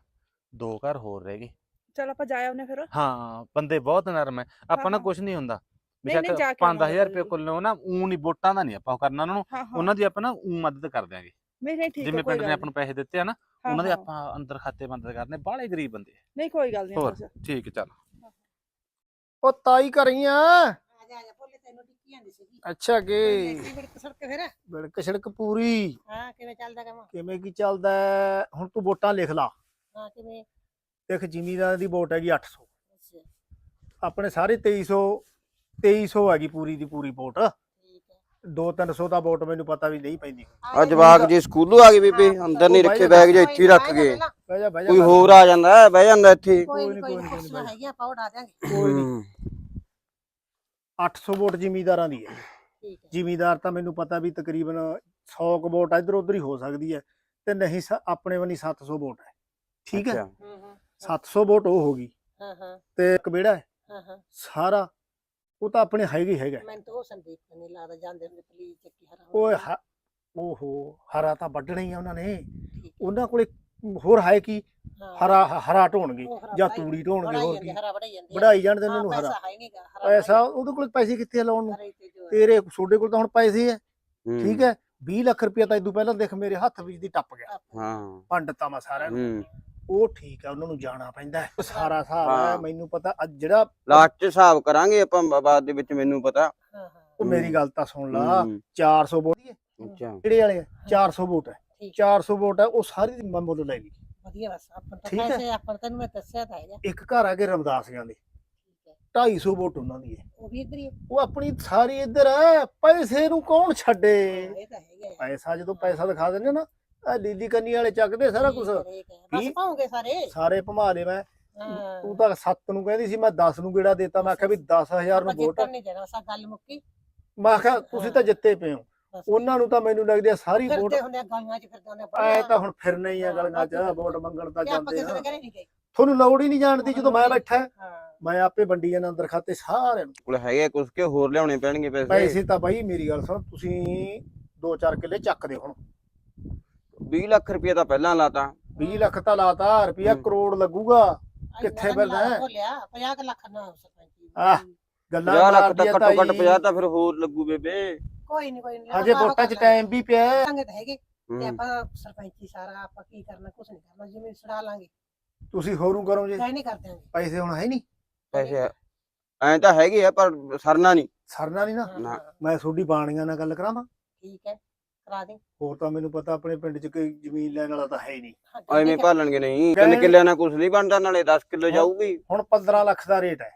ਦੋ ਘਰ ਹੋਰ ਰਹਿ ਗਏ। ਚਲ ਆਪਾਂ ਜਾ ਆਉਨੇ ਫਿਰ। ਹਾਂ ਬੰਦੇ ਬਹੁਤ ਨਰਮ ਹੈ। ਆਪਾਂ ਨਾ। ਕੁਝ ਨਹੀਂ ਹੁੰਦਾ। ਨਹੀਂ, ਨਹੀਂ, ਬਿਸ਼ੱਕ ਜਾ ਕੇ ਆਉਣਾ 5000 ਰੁਪਏ। ਕੋਲੋਂ ਨਾ ਊ ਨਹੀਂ ਵੋਟਾਂ ਦਾ ਨਹੀਂ ਆਪਾਂ ਕਰਨਾ ਉਹਨਾਂ ਨੂੰ। ਹਾਂ ਹਾਂ। ਉਹਨਾਂ ਦੀ ਆਪਾਂ ਨਾ ਊ ਮਦਦ ਕਰ ਦਿਆਂਗੇ। ਨਹੀਂ ਨਹੀਂ ਠੀਕ ਹੈ ਜਿਵੇਂ ਕੋਈ ਪਿੰਡ ਨੇ ਆਪਾਂ ਨੂੰ ਪੈਸੇ ਦਿੱਤੇ ਆ ਨਾ ਉਹਨਾਂ ਦੇ। ਆਪਾਂ ਅੰਦਰ ਖਾਤੇ ਬੰਦ ਕਰਨੇ ਬਾਹਲੇ ਗਰੀਬ ਬੰਦੇ ਆ। ਨਹੀਂ ਕੋਈ ਗੱਲ ਨਹੀਂ ਹੋਰ। ਠੀਕ ਹੈ ਚੱਲ। ਉਹ ਤਾਈ ਕਰੀਆਂ ਆ। ਜਾ ਆ ਜਾ ਭੋਲੇ ਤੈਨੂੰ ਟਿੱਕੀ ਜਾਂਦੀ ਸੀਗੀ। ਅੱਛਾ ਕੀ ਦੇਖੀ ਬਿੜਕ ਸੜਕ ਫਿਰ। ਬਿੜਕ ਛੜਕ ਪੂਰੀ। ਹਾਂ ਕਿਵੇਂ ਚੱਲਦਾ ਕੰਮ? ਕਿਵੇਂ ਕੀ ਚੱਲਦਾ ਹੈ? ਹੁਣ ਤੂੰ ਵੋਟਾਂ ਲਿਖ ਲਾ। ਹਾਂ ਕਿਵੇਂ? ਦੇਖ ਜ਼ਿਮੀਦਾਰ ਦੀ ਵੋਟ ਹੈਗੀ 800 ਅੱਛਾ। ਆਪਣੇ ਸਾਰੇ 2300 2300 ਹੈਗੀ ਪੂਰੀ ਦੀ ਪੂਰੀ ਵੋਟ। ਠੀਕ ਹੈ 2-300 ਦਾ ਵੋਟ ਮੈਨੂੰ ਪਤਾ ਵੀ ਨਹੀਂ ਪੈਂਦੀ। ਆ ਜਵਾਕ ਜੀ ਸਕੂਲੋਂ ਆ ਗਏ ਬੀਬੀ ਅੰਦਰ ਨਹੀਂ ਰੱਖੇ ਬੈਗ ਜੇ ਇੱਥੇ ਹੀ ਰੱਖ ਗਏ। ਬਹਿ ਜਾ ਬਹਿ ਜਾ ਕੋਈ ਹੋਰ। ਆ ਜਾਂਦਾ ਹੈ, ਬਹਿ ਜਾਂਦਾ ਇੱਥੇ। ਕੋਈ ਨੀ, ਕੋਈ ਨੀ, ਨਹੀਂ ਕੋਈ ਨੀ, ਕੁਰਸੀਆਂ ਕੋਈ ਨੀ। ਹੈਗੀਆਂ ਆਪਾਂ ਉਡਾ ਦਿਆਂਗੇ। ਕੋਈ ਨਹੀਂ ਹੂੰ। 800 ਵੋਟ ਜ਼ਿਮੀਦਾਰਾਂ ਦੀ ਹੈ। ਠੀਕ ਹੈ। ਜ਼ਿਮੀਦਾਰ ਤਾਂ ਮੈਨੂੰ ਪਤਾ ਵੀ ਤਕਰੀਬਨ 100 ਕੁ ਵੋਟ ਇੱਧਰ ਉੱਧਰ ਹੀ ਹੋ ਸਕਦੀ ਹੈ ਤੇ ਨਹੀਂ ਸ- ਆਪਣੇ ਵੱਲੋਂ 700 ਵੋਟ ਹੈ। ਠੀਕ ਹੈ? ਅੱਛਾ। ਹਾਂ ਹਾਂ। 700 ਵੋਟ ਉਹ ਹੋ ਗਈ ਹਾਂ ਹਾਂ। ਤੇ ਇੱਕ ਵਿਹੜਾ ਹੈ। ਹਾਂ ਹਾਂ। ਸਾਰਾ ਉਹ ਤਾਂ ਆਪਣੇ ਹੈਗੇ ਹੀ ਹੈਗਾ। ਮੈਨੂੰ ਤਾਂ ਉਹ ਸੰਦੀਪ ਨਹੀਂ ਲੱਗਦਾ ਜਾਂਦੇ ਹੁੰਦੇ ਪਲੀਜ਼ ਚੱਕੀ ਹਰਾ ਓਏ ਹ- ਓਹੋ ਹਰਾ ਤਾਂ ਵੱਢਣਾ ਹੀ ਆ ਉਹਨਾਂ ਨੇ। ਉਹਨਾਂ ਕੋਲੇ ਹੋਰ ਹੈ ਕੀ ਹਾਂ। ਹਰਾ ਹਰਾ ਢੋਣਗੇ ਜਾਂ ਤੂੜੀ ਢੋਣਗੇ ਹੋਰ ਕੀ। ਆ। ਵਢਾਈ ਜਾਣ ਦੇ ਹਾਂ, ਮੈਨੂੰ ਹਰਾ। ਪੈਸਾ ਹੈ ਉਹਦੇ ਕੋਲ ਪੈਸੇ ਕਿੱਥੇ ਆ ਲਾਉਣ ਨੂੰ? ਹੈ। ਤੇਰੇ ਤੁਹਾਡੇ ਕੋਲ ਤਾਂ ਹੁਣ ਪੈਸੇ ਹੈ ਹੂੰ। ਠੀਕ ਹੈ 20 ਲੱਖ ਰੁਪਇਆ ਤਾਂ ਇਦੋਂ ਪਹਿਲਾਂ ਦੇਖ ਮੇਰੇ ਹੱਥ ਵਿੱਚ ਦੀ ਟੱਪ ਗਿਆ। ਹਾਂ। ਪੰਡਤਾਂ ਮੈਂ ਸਾਰਿਆਂ ਨੂੰ। ਹੂੰ। ਉਹ ਠੀਕ ਹੈ ਉਹਨਾਂ ਨੂੰ ਜਾਣਾ ਪੈਂਦਾ ਹੈ। ਸਾਰਾ ਹਿਸਾਬ ਹੈ ਹਾਂ। ਮੈਨੂੰ ਪਤਾ ਅੱਜ ਜਿਹੜਾ ਲਾਸਟ 'ਚ ਹਿਸਾਬ ਕਰਾਂਗੇ ਆਪਾਂ ਬਾਅਦ ਦੇ ਵਿੱਚ ਮੈਨੂੰ ਪਤਾ। ਹਾਂ ਹਾਂ। ਉਹ ਹੂੰ। ਮੇਰੀ ਗੱਲ ਤਾਂ ਸੁਣ ਲਾ ਹੂੰ, 400 ਵੋਟ। ਹੈ ਅੱਛਾ। ਕਿਹੜੇ ਵਾਲੇ ਆ? 400 ਵੋਟ ਹੈ। ਠੀਕ 400 ਵੋਟ ਹੈ ਉਹ ਸਾਰੀ ਦੀ ਮੈਂ ਮੁੱਲ ਲੈ ਲਈ। ਵਧੀਆ ਬਸ ਆਪਾਂ ਤਾਂ ਠੀਕ ਹੈ। ਪੈਸੇ ਆਪਾਂ ਤੈਨੂੰ ਮੈਂ ਦੱਸਿਆ ਤਾਂ ਹੈਗਾ। ਇੱਕ ਘਰ ਆ ਕੇ ਰਮਦਾਸੀਆਂ ਦੇ। ਠੀਕ ਹੈ। 250 ਵੋਟ ਉਹਨਾਂ ਦੀ ਹੈ। ਉਹ ਵੀ ਇੱਧਰ ਹੀ ਹੈ ਉਹ ਆਪਣੀ ਸਾਰੀ ਇੱਧਰ ਹੈ ਪੈਸੇ ਨੂੰ ਕੌਣ ਛੱਡੇ? ਹਾਂ, ਇਹ ਤਾਂ ਹੈਗਾ ਹੈ। ਪੈਸਾ ਜਦੋਂ ਪੈਸਾ ਦਿਖਾ ਦਿੰਦੇ ਨਾ ਆ ਲੀਲੀ ਕੰਨੀ ਵਾਲੇ ਚੱਕਦੇ ਸਾਰਾ ਕੁਝ ਠੀਕ ਹੈ, ਠੀਕ ਹੈ। ਬਸ ਵੀਹ- ਪਾਉਂਗੇ ਸਾਰੇ? ਸਾਰੇ ਭਮਾ ਦੇ ਮੈਂ। ਹਾਂ। ਤੂੰ ਤਾਂ 7 ਨੂੰ ਕਹਿੰਦੀ ਸੀ ਮੈਂ 10 ਨੂੰ ਗੇੜਾ ਦੇਤਾ ਮੈਂ ਆਖਿਆ ਵੀ 10000 ਨੂੰ ਵੋਟ ਜਿੱਤਣ ਨਹੀਂ ਦੇਣਾ ਸਾ ਗੱਲ ਮੁੱਕੀ। ਮੈਂ ਕਿਹਾ ਤੁਸੀਂ ਤਾਂ ਜਿੱਤੇ ਪਏ ਹੋ। ਉਹਨਾਂ ਨੂੰ ਤਾਂ ਮੈਨੂੰ ਲੱਗਦੀ ਆ ਸਾਰੀ ਵੋਟ ਫਿਰਦੇ ਹੁੰਦੇ ਆ ਗਲੀਆਂ 'ਚ ਫਿਰਦੇ ਹੁੰਦੇ ਆ ਐ ਤਾਂ ਹੁਣ ਫਿਰਨਾ ਹੀ ਆ ਗਲੀਆਂ 'ਚ ਵੋਟ ਮੰਗਣ ਤਾਂ ਤੇ ਆਪਾਂ ਜਾਂਦੇ ਕਿਸੇ ਆ। ਦੇ ਘਰੇ ਨਹੀਂ ਗਏ। ਤੁਹਾਨੂੰ ਲੋੜ ਹੀ ਨਹੀਂ ਜਾਣਦੀ ਜਦੋਂ ਮੈਂ ਬੈਠਾ ਹਾਂ। ਮੈਂ ਆਪੇ ਵੰਡੀ ਜਾਂਦਾ ਅੰਦਰ ਖਾਤੇ ਸਾਰਿਆਂ ਨੂੰ। ਕੋਲ ਹੈਗੇ ਕੁਝ ਕਿ ਹੋਰ ਲਿਆਉਣੇ ਪੈਣਗੇ ਪੈਸੇ? ਪੈਸੇ ਤਾਂ ਬਾਈ ਮੇਰੀ ਗੱਲ ਸੁਣ ਤੁਸੀਂ 2-4 ਕਿੱਲੇ ਚੱਕਦੇ ਹੁਣ। 20 ਲੱਖ ਰੁਪਏ ਤਾਂ ਪਹਿਲਾਂ ਲਾਤਾ। 20 ਲੱਖ ਤਾਂ ਲਾਤਾ ਰੁਪਿਆ ਹੂੰ। ਕਰੋੜ ਲੱਗੂਗਾ। ਕਿੱਥੇ ਫਿਰਦਾ ਹੈ? ਬੋਲਿਆ 50 ਕੁ ਲੱਖ ਨਾ ਸਰਪੰਚ ਆਹ, ਗੱਲਾਂ 50 ਲੱਖ ਮਾਰਦੀ ਤਾਂ ਆ ਘੱਟੋ ਘੱਟ ਤਾਈ। 50 ਤਾਂ ਫਿਰ ਹੋਰ ਲੱਗੂ ਬੇਬੇ। ਕੋਈ ਨਹੀਂ ਕੋਈ ਨਹੀਂ ਹਜੇ ਵੋਟਾਂ 'ਚ ਟਾਈਮ ਵੀ ਪਿਆ ਹੈ। ਸੰਗਤ ਹੈਗੇ ਤੇ ਹੂੰ। ਆਪਾਂ ਸਰਪੰਚੀ ਸਾਰਾ ਆਪਾਂ ਕੀ ਕਰਨਾ ਕੁਝ ਨਹੀਂ ਕਰਨਾ ਜਿਵੇਂ ਛੜਾ ਲਾਂਗੇ। ਤੁਸੀਂ ਹੋਰੂ ਕਰੋ ਜੇ। ਨਹੀਂ ਕਰ ਦਿਆਂਗੇ ਪੈਸੇ ਹੁਣ ਹੈ ਨਹੀਂ ਪੈਸੇ ਐਂ ਤਾਂ ਹੈਗੇ ਆ ਪਰ ਸਰਨਾ ਨਹੀਂ ਸਰਨਾ ਨਹੀਂ ਨਾ। ਮੈਂ ਤੁਹਾਡੀ ਬਾਣੀਆਂ ਨਾਲ ਗੱਲ ਕਰਾਵਾਂ। ਠੀਕ ਹੈ ਕਰਾ ਦੇ। ਹੋਰ ਤਾਂ ਮੈਨੂੰ ਪਤਾ ਆਪਣੇ ਪਿੰਡ 'ਚ ਕੋਈ ਜ਼ਮੀਨ ਲੈਣ ਵਾਲਾ ਤਾਂ ਹੈ ਹੀ ਨਹੀਂ ਹਾਂ, ਠੀਕ ਐਵੇਂ ਹੈ। ਭਾਲਣਗੇ ਨਹੀਂ। ਤਿੰਨ ਕਹਿਣ- ਕਿੱਲਿਆਂ ਨਾਲ ਕੁਝ ਨਹੀਂ ਬਣਦਾ ਨਾਲੇ 10 ਕਿੱਲੋ। ਜਾਊਗੀ। ਹੁਣ 15 ਲੱਖ ਦਾ ਰੇਟ ਹੈ।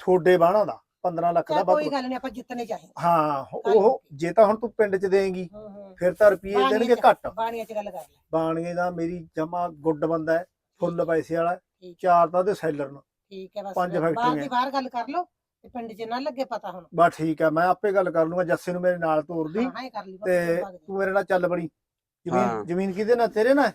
ਛੋਡੇ ਬਾਣਾ ਦਾ। 15 ਲੱਖ ਦਾ ਚੱਲ ਕੋਈ ਵੱਧ ਗੱਲ ਨਹੀਂ ਆਪਾਂ ਜਿੱਤਨੇ ਚਾਹੀਦੇ ਹਾਂ ਉਹ ਜੇ ਤਾਂ ਹੁਣ ਤੂੰ ਪਿੰਡ 'ਚ ਦੇਂਗੀ ਹੂੰ ਹੂੰ। ਫਿਰ ਤਾਂ ਰੁਪਏ ਬਾਣੀਏ ਦੇਣਗੇ ਘੱਟ। ਬਾਣੀਆਂ 'ਚ ਗੱਲ ਕਰ ਲੈ। ਬਾਣੀਏ ਦਾ ਮੇਰੀ ਜਮਾ ਗੁੱਡ ਬੰਦਾ ਹੈ ਫੁੱਲ ਪੈਸੇ ਵਾਲਾ ਠੀਕ। ਚਾਰ ਤਾਂ ਉਹਦੇ ਸੈਲਰ ਨੂੰ। ਠੀਕ ਹੈ ਬਸ। ਪੰਜ ਬਾਹਰ ਫੈਕਟਰੀਆਂ। ਦੀ ਬਾਹਰ ਗੱਲ ਕਰ ਲਓ ਤੇ ਪਿੰਡ 'ਚ ਨਾ ਲੱਗੇ ਪਤਾ ਹੁਣ। ਬਸ ਠੀਕ ਹੈ ਮੈਂ ਆਪੇ ਗੱਲ ਕਰ ਲੂੰਗਾ ਜੱਸੇ ਨੂੰ ਮੇਰੇ ਨਾਲ ਤੋਰਦੀ ਹਾਂ ਹਾਂ ਇਹ ਕਰ ਲਈ ਬਸ ਤੇ ਭੱਗ ਜਾ। ਤੂੰ ਮੇਰੇ ਨਾਲ ਚੱਲ ਬੜੀ। ਜ਼ਮੀਨ ਹਾਂ। ਜ਼ਮੀਨ ਕਿਹਦੇ ਨਾਲ ਤੇਰੇ ਨਾਲ?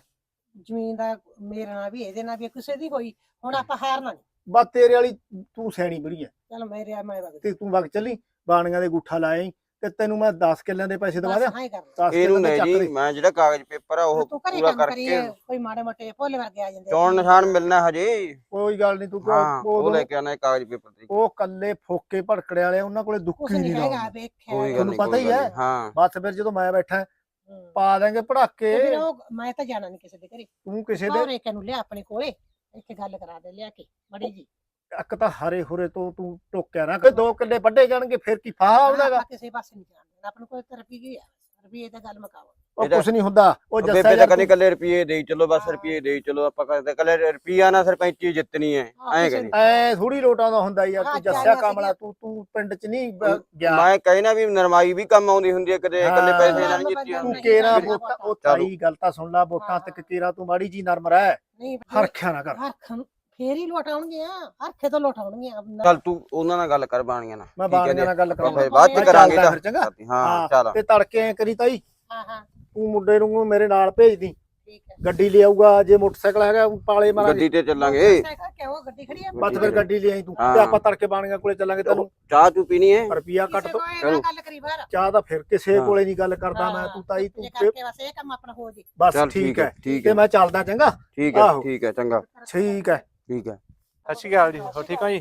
ਜ਼ਮੀਨ ਦਾ ਮੇਰੇ ਨਾਲ ਵੀ ਇਹਦੇ ਨਾਲ ਵੀ ਕਿਸੇ ਦੀ ਹੋਈ ਹੁਣ ਆਪਾਂ ਹਾਰਨਾ ਨਹੀਂ ਬਸ ਤੇਰੇ ਵਾਲੀ ਤੂੰ ਸੈਣੀ ਬੜੀ ਹੈ। ਚਲ ਮੇਰੇ ਆ ਮੈਂ ਵਗ ਤੇ ਤੂੰ ਵਗ ਚੱਲੀ ਬਾਣੀਆਂ ਦੇ ਗੁੱਠਾ ਲਾਈ ਤੇ ਤੈਨੂੰ ਮੈਂ 10 ਕਿੱਲਿਆਂ ਦੇ ਪੈਸੇ ਦਵਾ ਦਿਆਂ। ਹਾਂ ਹੀ ਕਰਨਾ। 10 ਇਹਨੂੰ ਕਿੱਲਿਆਂ ਦੇ ਨਹੀਂ ਚੱਕ ਜੀ ਦੇ ਮੈਂ ਜਿਹੜਾ ਕਾਗਜ਼ ਪੇਪਰ ਆ ਉਹ ਤੂੰ ਘਰੇ ਪੂਰਾ ਕੰਮ ਕਰਕੇ ਕਰੀਏ ਕੋਈ ਮਾੜੇ ਮੋਟੇ ਭੋਲੇ ਵਰਗੇ ਆ ਜਾਂਦੇ ਚੌਣ। ਨਿਸ਼ਾਨ ਮਿਲਣਾ ਹਜੇ। ਕੋਈ ਗੱਲ ਨਹੀਂ ਤੂੰ ਹਾਂ ਉਹ ਉਹ ਲੈ ਕੇ ਆਣਾ ਕਾਗਜ਼ ਪੇਪਰ ਤੇ ਉਹ ਕੱਲੇ ਫੋਕੇ ਭੜਕੜੇ ਵਾਲੇ ਉਹਨਾਂ ਕੋਲੇ ਦੁੱਖ ਕੁਛ ਹੀ ਨਹੀਂ ਨਹੀਂ ਹੈਗਾ ਵੇਖਿਆ ਕੋਈ ਗੱਲ ਤੁਹਾਨੂੰ ਨਹੀਂ ਪਤਾ ਹੀ ਹੈ। ਹਾਂ। ਬਸ ਫਿਰ ਜਦੋਂ ਮੈਂ ਬੈਠਾ ਹੂੰ। ਪਾ ਦੇਂਗੇ ਪੜਾਕੇ ਫਿਰ ਉਹ ਮੈਂ ਤਾਂ ਜਾਣਾ ਨਹੀਂ ਕਿਸੇ ਦੇ ਘਰੇ। ਤੂੰ ਕਿਸੇ ਦੇ ਹੋਰ ਇੱਕ ਨੂੰ ਲਿਆ ਆਪਣੇ ਕੋਲੇ ਇੱਥੇ ਗੱਲ ਕਰਾ ਦੇ ਲਿਆ ਕੇ ਬੜੀ ਜੀ। ਇੱਕ ਤਾਂ ਹਰੇ ਹੁਰੇ ਤੋਂ ਤੂੰ ਟੋਕਿਆ ਨਾ ਕਿ ਦੋ ਕਿੱਲੇ ਵੱਡੇ ਜਾਣਗੇ ਫਿਰ ਕੀ ਫਾਹ ਆਉਂਦਾਗਾ ਕਿਸੇ ਪਾਸੇ ਨਹੀਂ ਜਾਣਾ। ਆਪਾਂ ਨੂੰ ਕੋਈ ਤਰਫੀ ਗਈ ਰੁਪਈਏ ਤੇ ਗੱਲ ਮੁਕਾਓ ਉਹ ਕੁਛ ਨਹੀਂ ਹੁੰਦਾ ਉਹ ਜੱਸਾ ਬੇਬੇ ਤਾਂ ਕਹਿੰਦੇ ਕੱਲੇ ਰੁਪਏ ਦੇਈ ਚਲੋ ਬਸ ਹਾਂ। ਰੁਪਏ ਦੇਈ ਚਲੋ ਆਪਾਂ ਕਹਿੰਦੇ ਕੱਲੇ ਰੁਪਈਆ ਨਾਲ ਸਰਪੰਚੀ ਜਿੱਤਣੀ ਐਂ ਕਿਸੇ ਕਹਿੰਦੇ। ਐ ਥੋੜੀ ਲੋਟਾਂ ਦਾ ਹੁੰਦਾ ਯਾਰ ਤੂੰ ਅਸੀਂ ਕਮਲਾ ਤੂੰ ਤੂੰ ਪਿੰਡ ਚ ਨਹੀਂ ਗਿਆ। ਮੈਂ ਕਹਿਣਾ ਵੀ ਨਰਮਾਈ ਵੀ ਕੰਮ ਆਉਂਦੀ ਹੁੰਦੀ ਹੈ ਕਦੇ ਇਕੱਲੇ ਹਾਂ। ਪੈਸੇ ਨਾਲ ਜਿੱਤੀਆਂ ਤੂੰ ਕੇਰਾ ਵੋਟਾਂ ਉਹ। ਤਾਈ ਗੱਲ ਤਾਂ ਸੁਣ ਲੈ ਵੋਟਾਂ ਤੱਕ ਕੇਰਾ ਤੂੰ ਮਾੜੀ ਜੀ ਨਰਮ ਰਹਿ। ਨਹੀਂ ਹਰਖਿਆ ਨਾ ਕਰ। ਹਰਖਣ ਫੇਰ ਹੀ ਲੋਟਾਉਣਗੀਆਂ ਹਰਖੇ ਤੋਂ ਲੋਟਾਉਣਗੀਆਂ ਚੱਲ ਤੂੰ ਉਹਨਾਂ ਨਾਲ ਗੱਲ ਕਰ ਬਾਣੀਆਂ ਨਾਲ ਮੈਂ ਬਾਣੀਆਂ। ਨਾਲ ਗੱਲ ਫਿਰ ਬਾਅਦ ਚ ਕਰਾਂਗੇ ਚੱਲਦਾ ਤਾਂ। ਫਿਰ ਚੰਗਾ? ਹਾਂ। ਚੱਲ। ਤੇ ਤੜਕੇ ਐ ਕਰੀ ਤਾਈ। ਹਾਂ ਹਾਂ। ਤੂੰ ਮੁੰਡੇ ਨੂੰ ਮੇਰੇ ਨਾਲ ਭੇਜ ਦੀ ਠੀਕ ਹੈ। ਗੱਡੀ ਲਿਆਊਗਾ ਜੇ ਮੋਟਰਸਾਈਕਲ ਹੈਗਾ ਉਹ ਪਾਲੇ ਮਾਰਾਂਗੇ। ਗੱਡੀ ਤੇ ਚੱਲਾਂਗੇ। ਸਾਈਕਲ ਕਿਉਂ? ਗੱਡੀ ਖੜੀ ਆ। ਬਸ ਫਿਰ ਗੱਡੀ ਲਿਆਈ ਤੂੰ। ਹਾਂ। ਤੇ ਆਪਾਂ ਤੜਕੇ ਬਾਣੀਆਂ ਕੋਲੇ ਚੱਲਾਂਗੇ ਤੈਨੂੰ। ਚਾਹ ਚੂ ਪੀਣੀ ਹੈ? ਰੁਪਿਆ ਕੱਟ ਕਿਸੇ ਦੋ। ਕੋਲ ਇਹ ਚਲੋ। ਨਾ ਗੱਲ ਕਰੀ ਬਾਹਰ। ਚਾਹ ਦਾ ਫਿਰ ਕਿਸੇ ਹਾਂ। ਕੋਲੇ ਨਹੀਂ ਗੱਲ ਕਰਦਾ ਮੈਂ ਤੂੰ ਤਾਈ ਤੂੰ ਤੇ- ਕਰਕੇ ਬਸ ਇਹ ਕੰਮ ਆਪਣਾ ਹੋ ਜੇ। ਬਸ ਚੱਲ ਠੀਕ ਹੈ ਠੀਕ ਤੇ ਹੈ। ਮੈਂ ਚੱਲਦਾ ਚੰਗਾ? ਠੀਕ ਹੈ ਆਹੋ। ਠੀਕ ਹੈ ਚੰਗਾ। ਠੀਕ ਹੈ। ਠੀਕ ਹੈ। ਸਤਿ ਸ਼੍ਰੀ ਅਕਾਲ ਜੀ ਹੋ ਠੀਕ ਹੋ ਜੀ?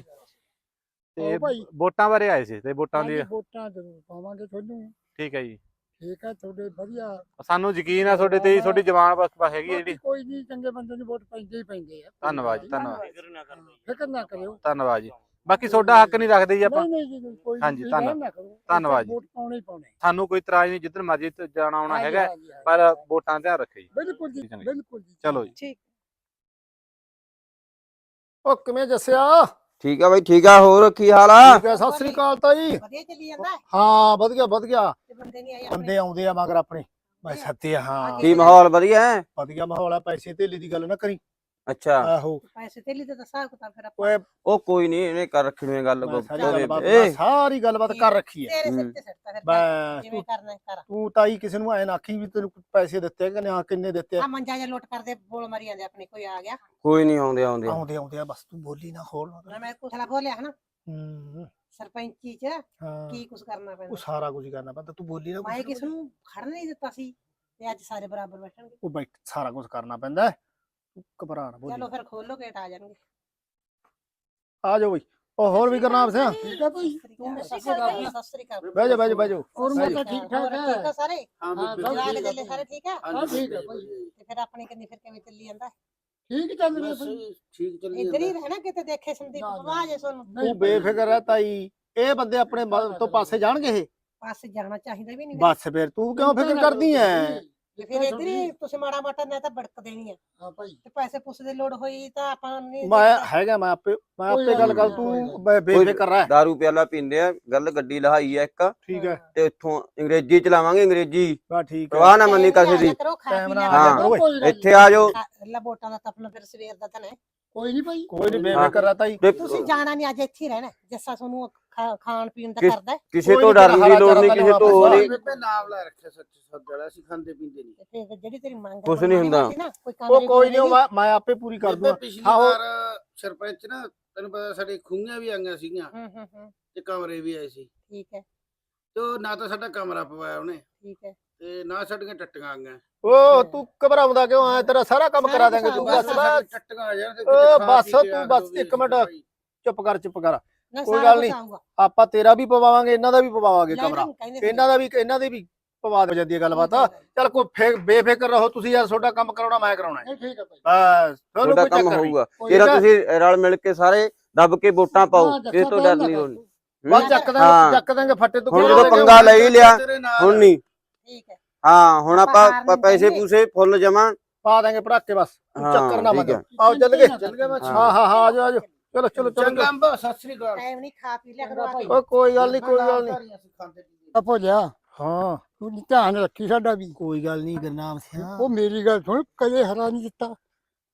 ਤੇ ਹੋਰ ਭਾਈ। ਵੋਟਾਂ ਬਾਰੇ ਆਏ ਸੀ ਤੇ ਵੋਟਾਂ ਦੀ ਵੋਟਾਂ ਜ਼ਰੂਰ ਪਾਵਾਂਗੇ ਤੁਹਾਨੂੰ। ਠੀਕ ਹੈ ਜੀ। ਠੀਕ ਹੈ ਤੁਹਾਡੇ ਵਧੀਆ। ਸਾਨੂੰ ਯਕੀਨ ਆ ਤੁਹਾਡੇ ਤੇ ਜੀ, ਤੁਹਾਡੀ ਜ਼ਬਾਨ ਬਸ ਬਸ ਹੈਗੀ ਜਿਹੜੀ। ਕੋਈ ਨਹੀਂ ਚੰਗੇ ਬੰਦੇ ਨੂੰ ਵੋਟ ਪੈਂਦੇ ਹੀ ਪੈਂਦੇ ਆ। ਧੰਨਵਾਦ ਜੀ ਧੰਨਵਾਦ। ਫਿਕਰ ਨਾ ਕਰਿਓ। ਧੰਨਵਾਦ ਜੀ। ਬਾਕੀ ਤੁਹਾਡਾ ਹੱਕ ਨਹੀਂ ਰੱਖਦੇ ਜੀ ਆਪਾਂ। ਨਹੀਂ ਨਹੀਂ ਜੀ ਕੋਈ ਹਾਂਜੀ, ਧੰਨਵਾਦ। ਵਹਿਮ ਨਾ ਕਰੋ। ਧੰਨਵਾਦ ਜੀ। ਵੋਟ ਪਾਉਣੇ ਹੀ ਪਾਉਣੇ। ਸਾਨੂੰ ਕੋਈ ਇਤਰਾਜ਼ ਨਹੀਂ ਜਿੱਧਰ ਮਰਜ਼ੀ ਤੇ ਜਾਣਾ ਆਉਣਾ ਹੈਗਾ ਹਾਂਜੀ, ਹਾਂਜੀ। ਪਰ ਵੋਟਾਂ ਧਿਆਨ ਰੱਖੇ ਜੀ। ਬਿਲਕੁਲ ਜੀ ਚੰਗਾ ਜੀ। ਬਿਲਕੁਲ ਜੀ। ਚਲੋ ਜੀ। ਠੀਕ। ਉਹ ਕਿਵੇਂ ਜੱਸਿਆ? ਠੀਕ ਆ ਬਾਈ ਠੀਕ ਆ ਹੋਰ ਕੀ ਹਾਲ ਆ? ਠੀਕ ਹੈ ਸਤਿ ਸ੍ਰੀ ਅਕਾਲ ਤਾਈ। ਵਧੀਆ ਚੱਲੀ ਜਾਂਦਾ? ਹੈ, ਹਾਂ ਵਧੀਆ ਵਧੀਆ। ਤੇ ਬੰਦੇ ਨਹੀਂ ਆਏ ਬੰਦੇ ਆਉਂਦੇ ਆ ਮਗਰ ਆਪਣੇ। ਮੈਂ ਸੱਤੇ ਹਾਂ। ਕੀ ਮਾਹੌਲ ਵਧੀਆ ਹੈ? ਵਧੀਆ ਮਾਹੌਲ ਆ ਪੈਸੇ ਧੇਲੇ ਦੀ ਗੱਲ ਨਾ ਕਰੀ। ਅੱਛਾ। ਆਹੋ। ਪੈਸੇ ਤੇ ਲਈ ਤੇ ਦੱਸਾਂ ਕਿਤਾ ਫਿਰ ਆਪਾਂ। ਓਏ ਉਹ ਕੋਈ ਨਹੀਂ ਇਹਨੇ ਕਰ ਰੱਖਣੀ ਹੈ ਗੱਲ ਮੈਂ ਸਾਰੀ ਏ, ਸਾਰੀ ਗੱਲਬਾਤ ਕਰ ਰੱਖੀ ਹੈ ਤੇਰੇ ਸਿਰ ਹੂੰ। ਤੇ ਸਿੱਟਾ ਫਿਰ ਬਸ ਜਿਵੇਂ ਕਰਨਾ ਹੈ ਕਰ। ਤੂੰ ਤਾਈ ਕਿਸੇ ਨੂੰ ਐ ਨਾ ਆਖੀ ਵੀ ਤੈਨੂੰ ਪੈਸੇ ਦਿੱਤੇ ਕਿ ਨਾ ਕਿੰਨੇ ਦਿੱਤੇ ਆ। ਆ ਮੰਜਾ ਜਾਂ ਲੁੱਟ ਕਰਦੇ ਬੋਲ ਮਾਰੀ ਜਾਂਦੇ ਆਪਣੇ ਕੋਈ ਆ ਗਿਆ। ਕੋਈ ਨਹੀਂ ਆਉਂਦੇ ਆਉਂਦੇ। ਆਉਂਦੇ ਆਉਂਦੇ ਆ ਬਸ ਤੂੰ ਬੋਲੀ ਨਾ ਹੋਰ ਨਾ ਮੈਂ ਕੁਛਲਾ ਬੋਲਿਆ ਹਨਾ। ਹੂੰ। ਸਰਪੰਚੀ ਚ ਹਾਂ। ਕੀ ਕੁਛ ਕਰਨਾ ਉਹ ਪੈਂਦਾ ਸਾਰਾ ਕੁਝ ਕਰਨਾ ਪੈਂਦਾ ਤੂੰ ਬੋਲੀ ਨਾ ਮੈਂ। ਕਿਸ ਨੂੰ ਖੜਨ ਨਹੀਂ ਦਿੱਤਾ ਸੀ ਤੇ ਅੱਜ ਸਾਰੇ ਬਰਾਬਰ ਬੈਠਣਗੇ। ਉਹ ਬੈਠ ਸਾਰਾ ਕੁਝ ਕਰਨਾ ਪੈਂਦਾ। ਹੈ। ਤੂੰ ਘਬਰਾ ਨਾ ਬੋਲੀ ਚਲੋ ਫਿਰ ਖੋਲੋ ਗੇਟ ਆ ਜਾਣਗੇ। ਆ ਜਾਓ ਬਈ। ਉਹ ਹੋਰ ਵੀ ਕਰਨਾ ਆਪਸੇ ਠੀਕ ਆ ਭਾਈ ਸਤਿ ਸ੍ਰੀ ਅਕਾਲ। ਸਤਿ ਸ੍ਰੀ ਅਕਾਲ ਬਹਿ ਜਾ ਬਹਿ ਜਾ ਬਹਿ ਜਾ ਹੋਰ ਮੈਂ ਜਾ। ਠੀਕ ਠਾਕ ਹੈ ਠੀਕ ਆ ਸਾਰੇ? ਹਾਂ ਹਾਂ, ਜਵਾਕ ਜੱਲੇ ਸਾਰੇ ਠੀਕ ਆ? ਹਾਂਜੀ, ਠੀਕ ਆ ਭਾਈ। ਤੇ ਫਿਰ ਆਪਣੇ ਕੰਨੀ ਫਿਰ ਕਿਵੇਂ ਚੱਲੀ ਜਾਂਦਾ? ਠੀਕ ਚੱਲ ਰਿਹਾ ਭਾਈ ਠੀਕ ਚੱਲੀ ਇੱਧਰ ਹੀ ਜਾਂਦਾ ਰਹਿਣਾ ਕਿਤੇ ਦੇਖੇ ਸੰਦੀਪ। ਪਵਾ ਜੇ ਤੁਹਾਨੂੰ ਤੂੰ ਬੇਫਿਕਰ ਹੈ ਤਾਈ। ਇਹ ਬੰਦੇ ਆਪਣੇ ਤੋਂ ਪਾਸੇ ਜਾਣਗੇ ਇਹ? ਪਾਸੇ ਜਾਣਾ ਚਾਹੀਦਾ ਵੀ ਨਹੀਂ। ਬਸ ਫਿਰ ਤੂੰ ਕਿਉਂ ਫਿਕਰ ਕਰਦੀ ਐ? ਤੇ ਫਿਰ ਇੱਧਰ ਹੀ ਤੁਸੀਂ ਮਾੜਾ ਮਾਟਾ ਨੇ ਤਾਂ ਭੜਕ ਦੇਣੀ ਆ। ਹਾਂ ਭਾਈ। ਤੇ ਪੈਸੇ ਪੁੱਛ ਦੀ ਲੋੜ ਹੋਈ ਤਾਂ ਆਪਾਂ ਨਹੀਂ ਮੈਂ ਹੈਗਾ ਮੈਂ ਆਪੇ ਮੈਂ ਆਪੇ ਗੱਲ ਕਰ ਤੂੰ ਬੇਫਿਕਰ ਰਹਿ। ਦਾਰੂ ਪਿਆਲਾ ਪੀਂਦੇ ਆ ਗੱਲ ਗੱਡੀ ਲਹਾਈ ਆ ਇੱਕ। ਠੀਕ ਹੈ ਤੇ ਇੱਥੋਂ ਅੰਗਰੇਜ਼ੀ ਚਲਾਵਾਂਗੇ ਅੰਗਰੇਜ਼ੀ। ਬਾ ਠੀਕ ਹੈ ਪ੍ਰਵਾਹ ਨਾ ਮੰਨੀ ਕਿਸੇ ਦੀ। ਹਾਂ। ਇੱਥੇ ਆ ਜਾਓ। ਲਾ ਵੋਟਾਂ ਦਾ ਤਾਂ ਆਪਣਾ ਫਿਰ ਸਵੇਰ ਦਾ ਤਾਂ ਹੈ ਕੋਈ ਨਹੀਂ ਭਾਈ ਕੋਈ ਨਹੀਂ ਬੇਫਿਕਰ ਰਹਿ ਤਾਈ। ਤੇ ਤੁਸੀਂ ਜਾਣਾ ਨਹੀਂ ਅੱਜ ਇੱਥੇ ਹੀ ਰਹਿਣਾ। ਜੱਸਾ ਤੁਹਾਨੂੰ ਖਾ- ਖਾਣ ਪੀਣ ਦਾ ਕਿਸ- ਕਰਦਾ ਹੈ, ਕਿਸੇ ਕੋਈ ਤੋਂ ਨੀ ਡਰਨ ਦੀ ਹਰਾ ਲੋੜ ਨਹੀਂ ਕਿਸੇ ਤੋਂ ਆ। ਨਹੀਂ ਬੇਬੇ ਨਾਮ ਲੈ ਰੱਖਿਆ ਸੱਚ ਸੱਚ ਵਾਲਾ ਅਸੀਂ ਖਾਂਦੇ ਪੀਂਦੇ ਨਹੀਂ ਤੇ ਫਿਰ ਜਿਹੜੀ ਤੇਰੀ ਮੰਗ ਹੈ, ਕੁਛ ਨੀ ਹੁੰਦਾ। ਨਾ, ਕੋਈ ਕੰਮ ਉਹ ਕੋਈ ਨਹੀਂ ਮੈਂ ਮੈਂ ਆਪੇ ਪੂਰੀ ਕਰ ਬੇਬੇ ਦੂੰਗਾ ਪਿਛਲੀ ਹਾਂ, ਉਹ- ਵਾਰ ਸਰਪੰਚ ਨਾ ਤੈਨੂੰ ਪਤਾ ਸਾਡੇ ਖੂੰਗੀਆਂ ਵੀ ਆਈਆਂ ਸੀਗੀਆਂ। ਹੂੰ ਹੂੰ ਹੂੰ। ਤੇ ਕਮਰੇ ਵੀ ਆਏ ਸੀ। ਠੀਕ ਹੈ। ਤੇ ਉਹ ਨਾ ਤਾਂ ਸਾਡਾ ਕਮਰਾ ਪਵਾਇਆ ਉਹਨੇ। ਠੀਕ ਹੈ। ਤੇ ਨਾ ਸਾਡੀਆਂ ਟੱਟੀਆਂ ਆਈਆਂ। ਉਹ ਤੂੰ ਘਬਰਾਉਂਦਾ ਕਿਉਂ? ਆ ਤੇਰਾ ਸਾਰਾ ਕੰਮ ਕਰਾ ਦਾਂਗੇ ਤੂੰ। ਬਸ ਬਸ ਟੱਟੀਆਂ ਆ ਜਾਣ ਤੇ ਓ ਬਸ ਤੂੰ ਬਸ ਇੱਕ ਮਿੰਟ। ਚੁੱਪ ਕਰ ਚੁੱਪ ਕਰ। ਕੋਈ ਗੱਲ ਨਹੀਂ। ਆਪਾਂ ਤੇਰਾ ਵੀ ਪਵਾਵਾਂਗੇ ਇਹਨਾਂ ਦਾ ਵੀ ਪਵਾਵਾਂਗੇ ਕਮਰਾ। ਇਹਨਾਂ ਦਾ ਵੀ ਇਹਨਾਂ ਦੇ ਵੀ ਪਵਾ ਦੇ ਜਾਂਦੀ ਹੈ ਗੱਲਬਾਤ। ਚੱਲ ਕੋਈ ਬੇਫਿਕਰ ਰਹੋ ਤੁਸੀਂ ਯਾਰ ਤੁਹਾਡਾ ਕੰਮ ਕਰਾਉਣਾ ਮੈਂ ਕਰਾਉਣਾ ਹੈ। ਨਹੀਂ, ਠੀਕ ਹੈ ਭਾਈ। ਬਸ ਤੁਹਾਨੂੰ ਤੁਹਾਡਾ ਕੰਮ ਹੋਊਗਾ। ਤੇਰਾ ਤੁਸੀਂ ਰਲ ਮਿਲ ਕੇ ਸਾਰੇ ਦੱਬ ਕੇ ਵੋਟਾਂ ਪਾਓ ਹਾਂ, ਕਿਸੇ ਤੋਂ ਡਰ ਨਹੀਂ ਹੋਣੀ। ਬਸ ਚੱਕ ਦਾਂਗੇ। ਚੱਕ ਦਾਂਗੇ ਫੱਟੇ ਤੋਂ ਹੁਣ ਜਦੋਂ? ਪੰਗਾ ਲੈ ਹੀ ਲਿਆ ਹੁਣ ਨਹੀਂ। ਠੀਕ ਹੈ। ਹਾਂ ਹੁਣ ਆਪਾਂ ਹਾਰ ਨਹੀਂ ਪੈਸੇ। ਪੂਸੇ ਫੁੱਲ ਜਮਾ। ਪਾ ਦਾਂਗੇ ਪੜਾਕੇ ਬਸ। ਤੂੰ ਹਾਂ, ਚੱਕਰ ਨਾ ਠੀਕ ਮੰਨ ਹੈ। ਆਓ ਚੱਲ ਗਏ। ਚੱਲ ਗਏ ਬਸ। ਹਾਂ ਹਾਂ ਹਾਂ ਆਜੋ ਆਜੋ ਚਲੋ ਚਲੋ ਚਲੋ। ਚੰਗਾ ਅੰਬਾ ਸਤਿ ਸ੍ਰੀ ਅਕਾਲ। ਟਾਈਮ ਨਹੀਂ ਖਾ ਪੀ ਲਿਆ ਕਰੋ ਆ ਕੇ। ਓ ਕੋਈ ਗੱਲ ਨਹੀਂ ਕੋਈ ਗੱਲ ਨਹੀਂ। ਪੀਂਦੇ ਭੋਲਿਆ? ਹਾਂ। ਤੂੰ ਧਿਆਨ ਰੱਖੀ ਸਾਡਾ ਵੀ। ਕੋਈ ਗੱਲ ਨਹੀਂ ਗਰਨਾਮ ਸਿਆ। ਉਹ ਮੇਰੀ ਗੱਲ ਸੁਣ ਕਦੇ ਹਰਾ ਨਹੀਂ ਦਿੱਤਾ।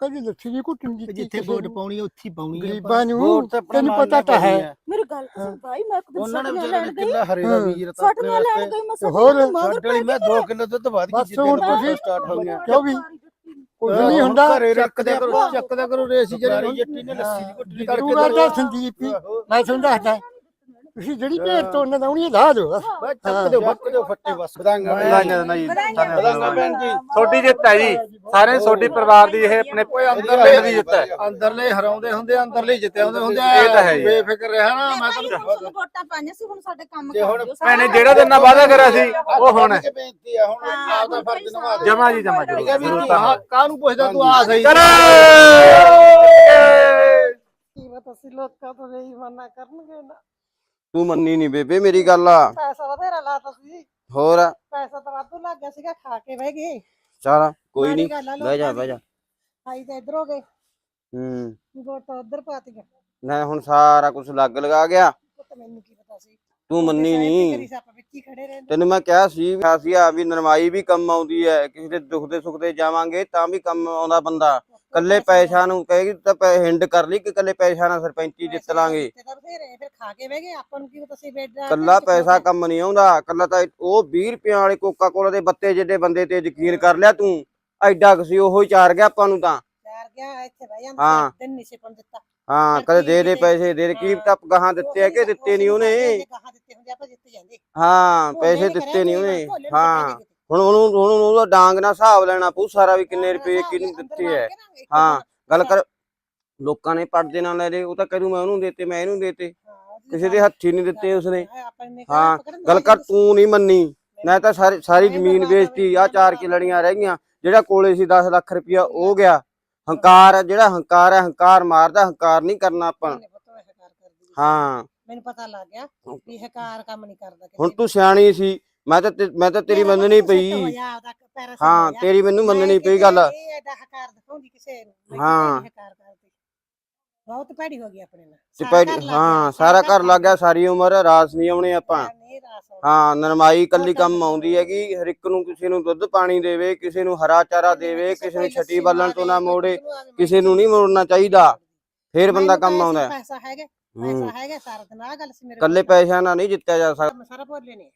ਕਦੇ ਲੱਥੀ ਨਹੀਂ ਘੁੱਟਣ ਦਿੱਤੀ ਜਿੱਥੇ ਕਿਸੇ ਵੋਟ ਨੂੰ। ਪਾਉਣੀ ਹੈ ਉੱਥੇ ਹੀ ਪਾਉਣੀ ਹੈ ਗਰੀਬਾਂ ਨੂੰ ਵੋਟ ਤਾਂ ਆਪਣਾ ਤੈਨੂੰ ਨਾਲ ਪਤਾ ਤਾਂ ਹੈ। ਮੇਰੀ ਗੱਲ ਸੁਣ ਭਾਈ ਮੈਂ ਇੱਕ ਦਿਨ ਉਹਨਾਂ ਨੇ ਸਬਜ਼ੀਆਂ ਵਿਚਾਰੇ ਲੈਣ ਨੇ ਗਈ ਕਿੱਲਾ ਹਰੇ ਦਾ ਬੀਜ ਰਤਾ ਆਪਣੇ ਸਬਜ਼ੀਆਂ ਲੈਣ ਗਈ ਮੈਂ ਹੋਰ? ਨੂੰ ਸਾਡੇ ਲਈ ਮੈਂ 2 ਕਿਲੋ ਦੁੱਧ ਵੱਧ ਬਸ ਗਈ ਹੁਣ ਜਿੱਦਾਂ ਤੁਸੀਂ- ਸਟਾਰਟ ਹੋ ਗਿਆ ਕਿਉਂ ਵੀ? ਕੁਝ ਨਹੀਂ। ਹੁੰਦਾ। ਘਰੇ ਚੱਕਦਾ ਕਰੋ ਚੱਕਦਾ ਕਰੋ ਰੇਸ ਜਿਹੜੀ ਜਿਹੜੀ ਜੱਟੀ ਨੇ ਲੱਸੀ ਦੀ ਘੁੱਟੀ ਤੂੰ ਕਰਦਾ ਸੰਦੀਪ ਹੀ ਮੈਂ ਤੁਹਾਨੂੰ ਦੱਸਦਾ। ਤੁਸੀਂ ਜਿਹੜੀ ਭੇਟ ਤੋਂ ਉਹਨਾਂ ਦਾ ਉਹਨੀ ਲਾ ਦਿਓ। ਬਸ। ਬਸ ਚੱਕ ਦਿਓ ਬੱਕ ਦਿਓ ਫੱਟੇ ਬਸ। ਵਧਾਈਆਂ ਵਧਾਈਆਂ ਦਿੰਦਾ ਜੀ ਵਧਾਈਆਂ ਭੈਣ ਜੀ ਤੁਹਾਡੀ ਜਿੱਤ ਹੈ ਜੀ। ਸਾਰੇ ਤੁਹਾਡੀ ਪਰਿਵਾਰ ਦੀ ਇਹ ਆਪਣੇ ਓਏ ਪਿੰਡ ਅੰਦਰਲੇ ਦੀ ਜਿੱਤ ਹੈ। ਅੰਦਰਲੇ ਹਰਾਉਂਦੇ ਹੁੰਦੇ ਆ, ਅੰਦਰਲੇ ਜਿੱਤੇ ਹੁੰਦੇ ਹੁੰਦੇ ਆ। ਇਹ ਤਾਂ ਹੈ ਜੀ। ਬੇਫਿਕਰ ਰਿਹਾ ਨਾ ਮੈਂ ਮੈਂ ਤਾਂ ਤੁਹਾਨੂੰ ਵੋਟਾਂ ਪਾਈਆਂ ਸੀ ਹੁਣ ਸਾਡੇ ਕੰਮ ਤੇ ਹੁਣ ਕਰ ਦਿਓ ਭੈਣੇ ਜਿਹੜਾ ਤੇਰੇ ਨਾਲ ਵਾਅਦਾ ਕਰਿਆ ਸੀ ਉਹ ਹੁਣ ਹੈ। ਬੇਨਤੀ ਆ ਹੁਣ ਆਪਦਾ ਫਰਜ਼ ਨਿਭਾ ਦੇ। ਜਮਾ ਜੀ ਜਮਾ ਹੈ ਜ਼ਰੂਰ ਜੀ। ਆਹ ਕਾਹਨੂੰ ਪੁੱਛਦਾ ਤੂੰ? ਆ ਸਹੀ। ਚਲੋ ਕੀ ਪਤਾ ਅਸੀਂ ਲੋਕਾਂ ਤੋਂ ਨਹੀਂ ਮਨਾ ਕਰਨਗੇ ਨਾ। ਤੂੰ ਮੰਨੀ ਨਹੀਂ ਬੇਬੇ ਮੇਰੀ ਗੱਲ ਆ। ਪੈਸਾ ਬਥੇਰਾ ਲਾਤਾ ਸੀ। ਹੋਰ? ਪੈਸਾ ਤਾਂ ਵਾਧੂ ਲੱਗ ਗਿਆ ਸੀਗਾ ਖਾ ਕੇ ਬਹਿ ਗਏ। ਚੱਲ ਕੋਈ ਮਾੜੀ ਨਹੀਂ ਗੱਲ ਆ ਬਹਿ ਜਾ ਲੋਕਾਂ ਬਹਿ ਜਾ। ਦੀ। ਖਾਈ ਤਾਂ ਇਧਰ ਹੋ ਗਏ। ਹੂੰ। ਵੋਟ ਉਧਰ ਪਾਤੀਆਂ ਨਾ ਹੁਣ ਸਾਰਾ ਕੁਝ ਲੱਗ ਲਗਾ ਗਿਆ। ਤਾਂ ਮੈਨੂੰ ਕੀ ਪਤਾ ਸੀ। ਤੂੰ ਮੰਨੀ ਨਹੀਂ ਤੈਨੂੰ ਮੈਂ ਕਿਹਾ ਸੀ ਸੀ ਆ ਵੀ ਨਰਮਾਈ ਵੀ ਕੰਮ ਆਉਂਦੀ ਹੈ ਕਿਸੇ ਦੇ ਦੁੱਖ ਦੇ ਸੁੱਖ ਦੇ ਜਾਵਾਂਗੇ ਤਾਂ ਵੀ ਕੰਮ ਆਉਂਦਾ ਬੰਦਾ। ਕੱਲੇ ਪੈਸਾ ਨੂੰ ਕਹੇਗੀ ਤਾਂ ਪੈ ਹਿੰਡ ਕਰ ਲਈ ਕਿ ਕੱਲੇ ਪੈਸਾ ਨਾਲ ਸਰਪੰਚੀ ਜਿੱਤ ਲਾਂਗੇ। ਤੇ ਤਾਂ ਬਥੇਰੇ ਫਿਰ ਖਾ ਕੇ ਬਹਿ ਗਏ ਆਪਾਂ ਨੂੰ ਕੀ ਪਤਾ ਸੀ ਬੇਡਾ ਕੱਲਾ ਪੈਸਾ ਕੰਮ ਨਹੀਂ ਆਉਂਦਾ ਕੱਲਾ ਤਾਂ ਉਹ 20 ਰੁਪਏ ਵਾਲੇ ਕੋਕਾ ਕੋਲਾ ਦੇ ਬੱਤੇ ਜਿੱਡੇ ਬੰਦੇ ਤੇ ਯਕੀਨ ਕਰ ਲਿਆ ਤੂੰ ਐਡਾ ਕੁ ਸੀ ਉਹੋ ਹੀ ਚਾਰ ਗਿਆ ਆਪਾਂ ਨੂੰ ਤਾਂ। ਚਾਰ ਗਿਆ ਇੱਥੇ ਬਹਿ ਜਾਂਦਾ ਹਾਂ। ਦਿਨ ਨਹੀਂ ਸੀ ਪਣ ਦਿੱਤਾ। ਹਾਂ ਕਦੇ ਦੇ ਦੇ ਪੈਸੇ ਦੇ ਦੇ ਕੀ ਤਾਂ ਗਾਹਾਂ ਦਿੱਤੇ ਆ ਕਿ ਦਿੱਤੇ ਨਹੀਂ ਉਹਨੇ? ਗਾਹਾਂ ਦਿੱਤੇ ਹੁੰਦੇ ਆਪਾਂ ਜਿੱਤ ਜਾਂਦੇ। ਹਾਂ ਭੋਲੇ ਪੈਸੇ ਨੇ ਦਿੱਤੇ ਨਹੀਂ ਕੋਈ ਉਹਨੇ। ਭੋਲੇ ਨੂੰ ਹਾਂ। ਦਿੱਤੇ। ਹੁਣ ਉਹਨੂੰ ਹੁਣ ਉਹਦਾ ਡਾਂਗ ਨਾਲ ਹਿਸਾਬ ਲੈਣਾ ਪਊ ਸਾਰਾ ਵੀ ਕਿੰਨੇ ਰੁਪਏ ਕਿਹਨੂੰ ਦਿੱਤੇ ਕੇ ਹਾਂ ਦਿਨ- ਗੱਲ ਕਰ। ਲੋਕਾਂ ਨੇ ਪੜਦੇ ਨਾਲ ਲੈ ਲਏ ਉਹ ਤਾਂ ਕਰੂ ਮੈਂ ਉਹਨੂੰ ਦੇਤੇ ਮੈਂ ਇਹਨੂੰ ਦੇਤੇ। ਹਾਂ, ਕਿਸੇ ਦੇ ਹੱਥੀ ਨਹੀਂ ਦਿੱਤੇ ਉਸਨੇ। ਹਾਂ, ਹਾਂ, ਗੱਲ ਕਰ ਤੂੰ ਨਹੀਂ ਮੰਨੀ। ਨਾ ਤਾਂ ਸਾਰੀ ਸਾਰੀ ਮੈਂ ਜ਼ਮੀਨ ਵੇਚਤੀ ਆ ਚਾਰ ਮੈਂ ਕਿਲੜੀਆਂ ਰਹਿ ਗਈਆਂ ਜਿਹੜਾ ਕੋਲੇ ਸੀ 10 ਲੱਖ ਰੁਪਇਆ ਉਹ ਗਿਆ। ਹੰਕਾਰ ਜਿਹੜਾ ਹੰਕਾਰ ਹੈ ਹੰਕਾਰ ਮਾਰਦਾ ਹੰਕਾਰ ਨਹੀਂ ਕਰਨਾ ਆਪਾਂ। ਹਕਾਰ। ਹਾਂ। ਮੈਨੂੰ ਪਤਾ ਲੱਗ ਗਿਆ ਵੀ ਇਹ ਕਾਰ ਕੰਮ ਨਹੀਂ ਕਰਦਾ ਹੁਣ। ਤੂੰ ਸਿਆਣੀ ਸੀ ਮੈਂ ਤਾਂ ਤੇ- ਮੈਂ ਤਾਂ ਤੇਰੀ ਮੰਨਣੀ ਪਈ। ਹਾਂ। ਤੇਰੀ ਮੈਨੂੰ ਮੰਨਣੀ ਪਈ ਗੱਲ। ਇਹ ਇਹਦਾ ਹਕਾਰ ਦਿਖਾਉਂਦੀ ਕਿਸੇ ਨੂੰ ਮੈਂ ਹਾਂ। ਕਿਤੇ ਇਹ ਹਕਾਰ ਕਰਦੀ ਬਹੁਤ ਭੈੜੀ ਹੋ ਗਈ ਆਪਣੇ ਨਾਲ। ਤੇ ਸਾਰਾ ਘਰ ਲੱਗ ਹਾਂ ਗਿਆ, ਸਾਰਾ ਘਰ ਲੱਗ ਗਿਆ ਗਿਆ। ਸਾਰੀ ਉਮਰ ਰਾਸ ਨਹੀਂ ਆਉਣੇ ਆਪਾਂ। ਨਹੀਂ ਰਾਸ ਆਉਂਦਾ। ਹਾਂ ਨਰਮਾਈ ਕੱਲੀ ਕੰਮ ਆਉਂਦੀ ਹੈਗੀ ਹਰ ਇੱਕ ਨੂੰ ਕਿਸੇ ਨੂੰ ਦੁੱਧ ਪਾਣੀ ਦੇਵੇ ਕਿਸੇ ਨੂੰ ਹਰਾ ਚਾਰਾ ਦੇਵੇ ਕਿਸੇ ਨੂੰ ਕੋਈ ਛੱਟੀ ਲੱਸੀ ਬਾਲਣ ਤੋਂ ਨਾ ਮੋੜੇ ਆਵੇ, ਕਿਸੇ ਨੂੰ ਨਹੀਂ ਮੋੜਨਾ ਚਾਹੀਦਾ। ਫੇਰ ਬੰਦਾ ਮੈਨੂੰ ਕੰਮ ਆਉਂਦਾ। ਹੈ। ਪੈਸਾ ਹੈਗਾ ਹੂੰ। ਪੈਸਾ ਹੈਗਾ ਸਾਰਾ ਦਿਨ ਆ ਗੱਲ ਸੀ ਮੇਰੇ ਕੱਲੇ। ਪੈਸਿਆਂ ਨਾਲ ਨਹੀਂ ਜਿੱਤਿਆ ਜਾ ਸਕਦਾ। ਸਾਰਾ ਭੋਲੇ ਨੇ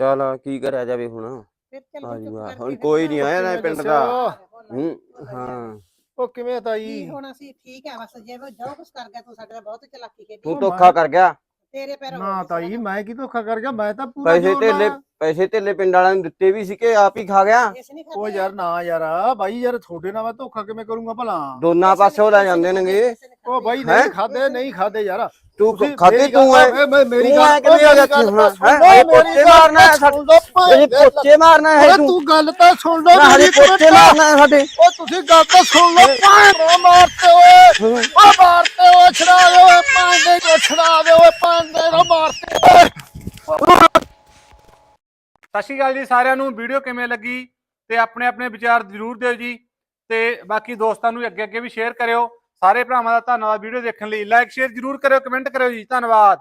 ਚਲ ਕੀ ਕਰਿਆ ਜਾਵੇ ਹੁਣ? ਫਿਰ ਆ ਹੁਣ ਕੋਈ ਨਹੀਂ ਆਇਆ ਨਾ ਕੇ ਪਿੰਡ। ਦਾ। ਹੂੰ। ਹਾਂ ਉਹ ਕਿਵੇਂ ਕੀ ਤਾਈ? ਹੋਣਾ ਸੀ ਠੀਕ ਹੈ ਬਸ ਜੇ ਉਹ ਜੋ ਕੁਛ ਕਰ ਗਿਆ ਤੂੰ ਸਾਡੇ ਨਾਲ ਬਹੁਤ ਚਲਾਕੀ ਕੀਤੀ। ਤੂੰ ਧੋਖਾ ਕਰ ਗਿਆ? ਤੇਰੇ ਪੈਰ ਨਾ ਤਾਈ ਮੈਂ ਕੀ ਧੋਖਾ ਕਰ ਗਿਆ? ਮੈਂ ਤਾਂ ਪੂਰਾ ਪੈਸੇ ਜ਼ੋਰ ਧੇਲੇ ਲਾਇਆ। ਪੈਸੇ ਧੇਲੇ ਪਿੰਡ ਵਾਲਿਆਂ ਨੂੰ ਦਿੱਤੇ ਵੀ ਸੀ ਕਿ ਆਪ ਹੀ ਖਾ ਗਿਆ। ਇਸ ਨਹੀਂ ਉਹ ਯਾਰ ਨਾ ਯਾਰ ਬਾਈ ਯਾਰ ਤੁਹਾਡੇ ਨਾਲ ਮੈਂ ਧੋਖਾ ਕਿਵੇਂ ਕਰੂੰਗਾ ਭਲਾ? ਦੋਨਾਂ ਪਾਸੇ ਲੈ ਜਾਂਦੇ ਨੇਗੇ। ਉਹ ਬਾਈ? ਨਹੀਂ ਖਾਦੇ ਨਹੀਂ ਖਾਦੇ ਯਾਰ। ਤੂੰ ਤੁਸੀਂ ਖਾਦੇ ਮੇਰੀ ਤੂੰ ਗੱਲ- ਐ? ਮੈਂ- ਮੇਰੀ ਤੂੰ ਗੱਲ ਕਿਵੇਂ ਹੋ ਗਿਆ ਮੇਰੀ ਗੱਲ ਹੁਣ? ਹੈਂ? ਪੋਚੇ ਗੱਲ ਮਾਰਨਾ ਹੈ ਭਾਈ। ਇਹ ਪੋਚੇ ਮਾਰਨਾ ਹੈ ਤੂੰ। ਤੂੰ ਗੱਲ ਤਾਂ ਸੁਣ ਲਓ ਨਾ ਪੋਚੇ ਮਾਰਨਾ ਹੈ ਸਾਡੇ। ਓ ਤੁਸੀਂ ਗੱਲ ਤਾਂ ਸੁਣ ਲਓ ਭਾਂ ਮਾਰਤੇ ਓਏ ਓ ਮਾਰਤੇ ਓਏ ਛੜਾ ਦੇ ਓਏ ਪਾਂਦੇ ਕੋ ਛੜਾ ਦੇ ਓਏ ਪਾਂਦੇ ਕੋ ਮਾਰਤੇ ਓਏ ਸਤਿ ਸ਼੍ਰੀ ਅਕਾਲ ਜੀ ਸਾਰਿਆਂ ਨੂੰ। ਵੀਡੀਓ ਕਿਵੇਂ ਲੱਗੀ? ਤੇ ਆਪਣੇ ਆਪਣੇ ਵਿਚਾਰ ਜ਼ਰੂਰ ਦਿਓ ਜੀ। ਤੇ ਬਾਕੀ ਦੋਸਤਾਂ ਨੂੰ ਅੱਗੇ ਅੱਗੇ ਵੀ ਸ਼ੇਅਰ ਕਰਿਓ। ਸਾਰੇ ਭਰਾਵਾਂ ਦਾ ਧੰਨਵਾਦ ਵੀਡੀਓ ਦੇਖਣ ਲਈ। ਲਾਈਕ ਸ਼ੇਅਰ ਜ਼ਰੂਰ ਕਰਿਓ ਕਮੈਂਟ ਕਰਿਓ ਜੀ। ਧੰਨਵਾਦ।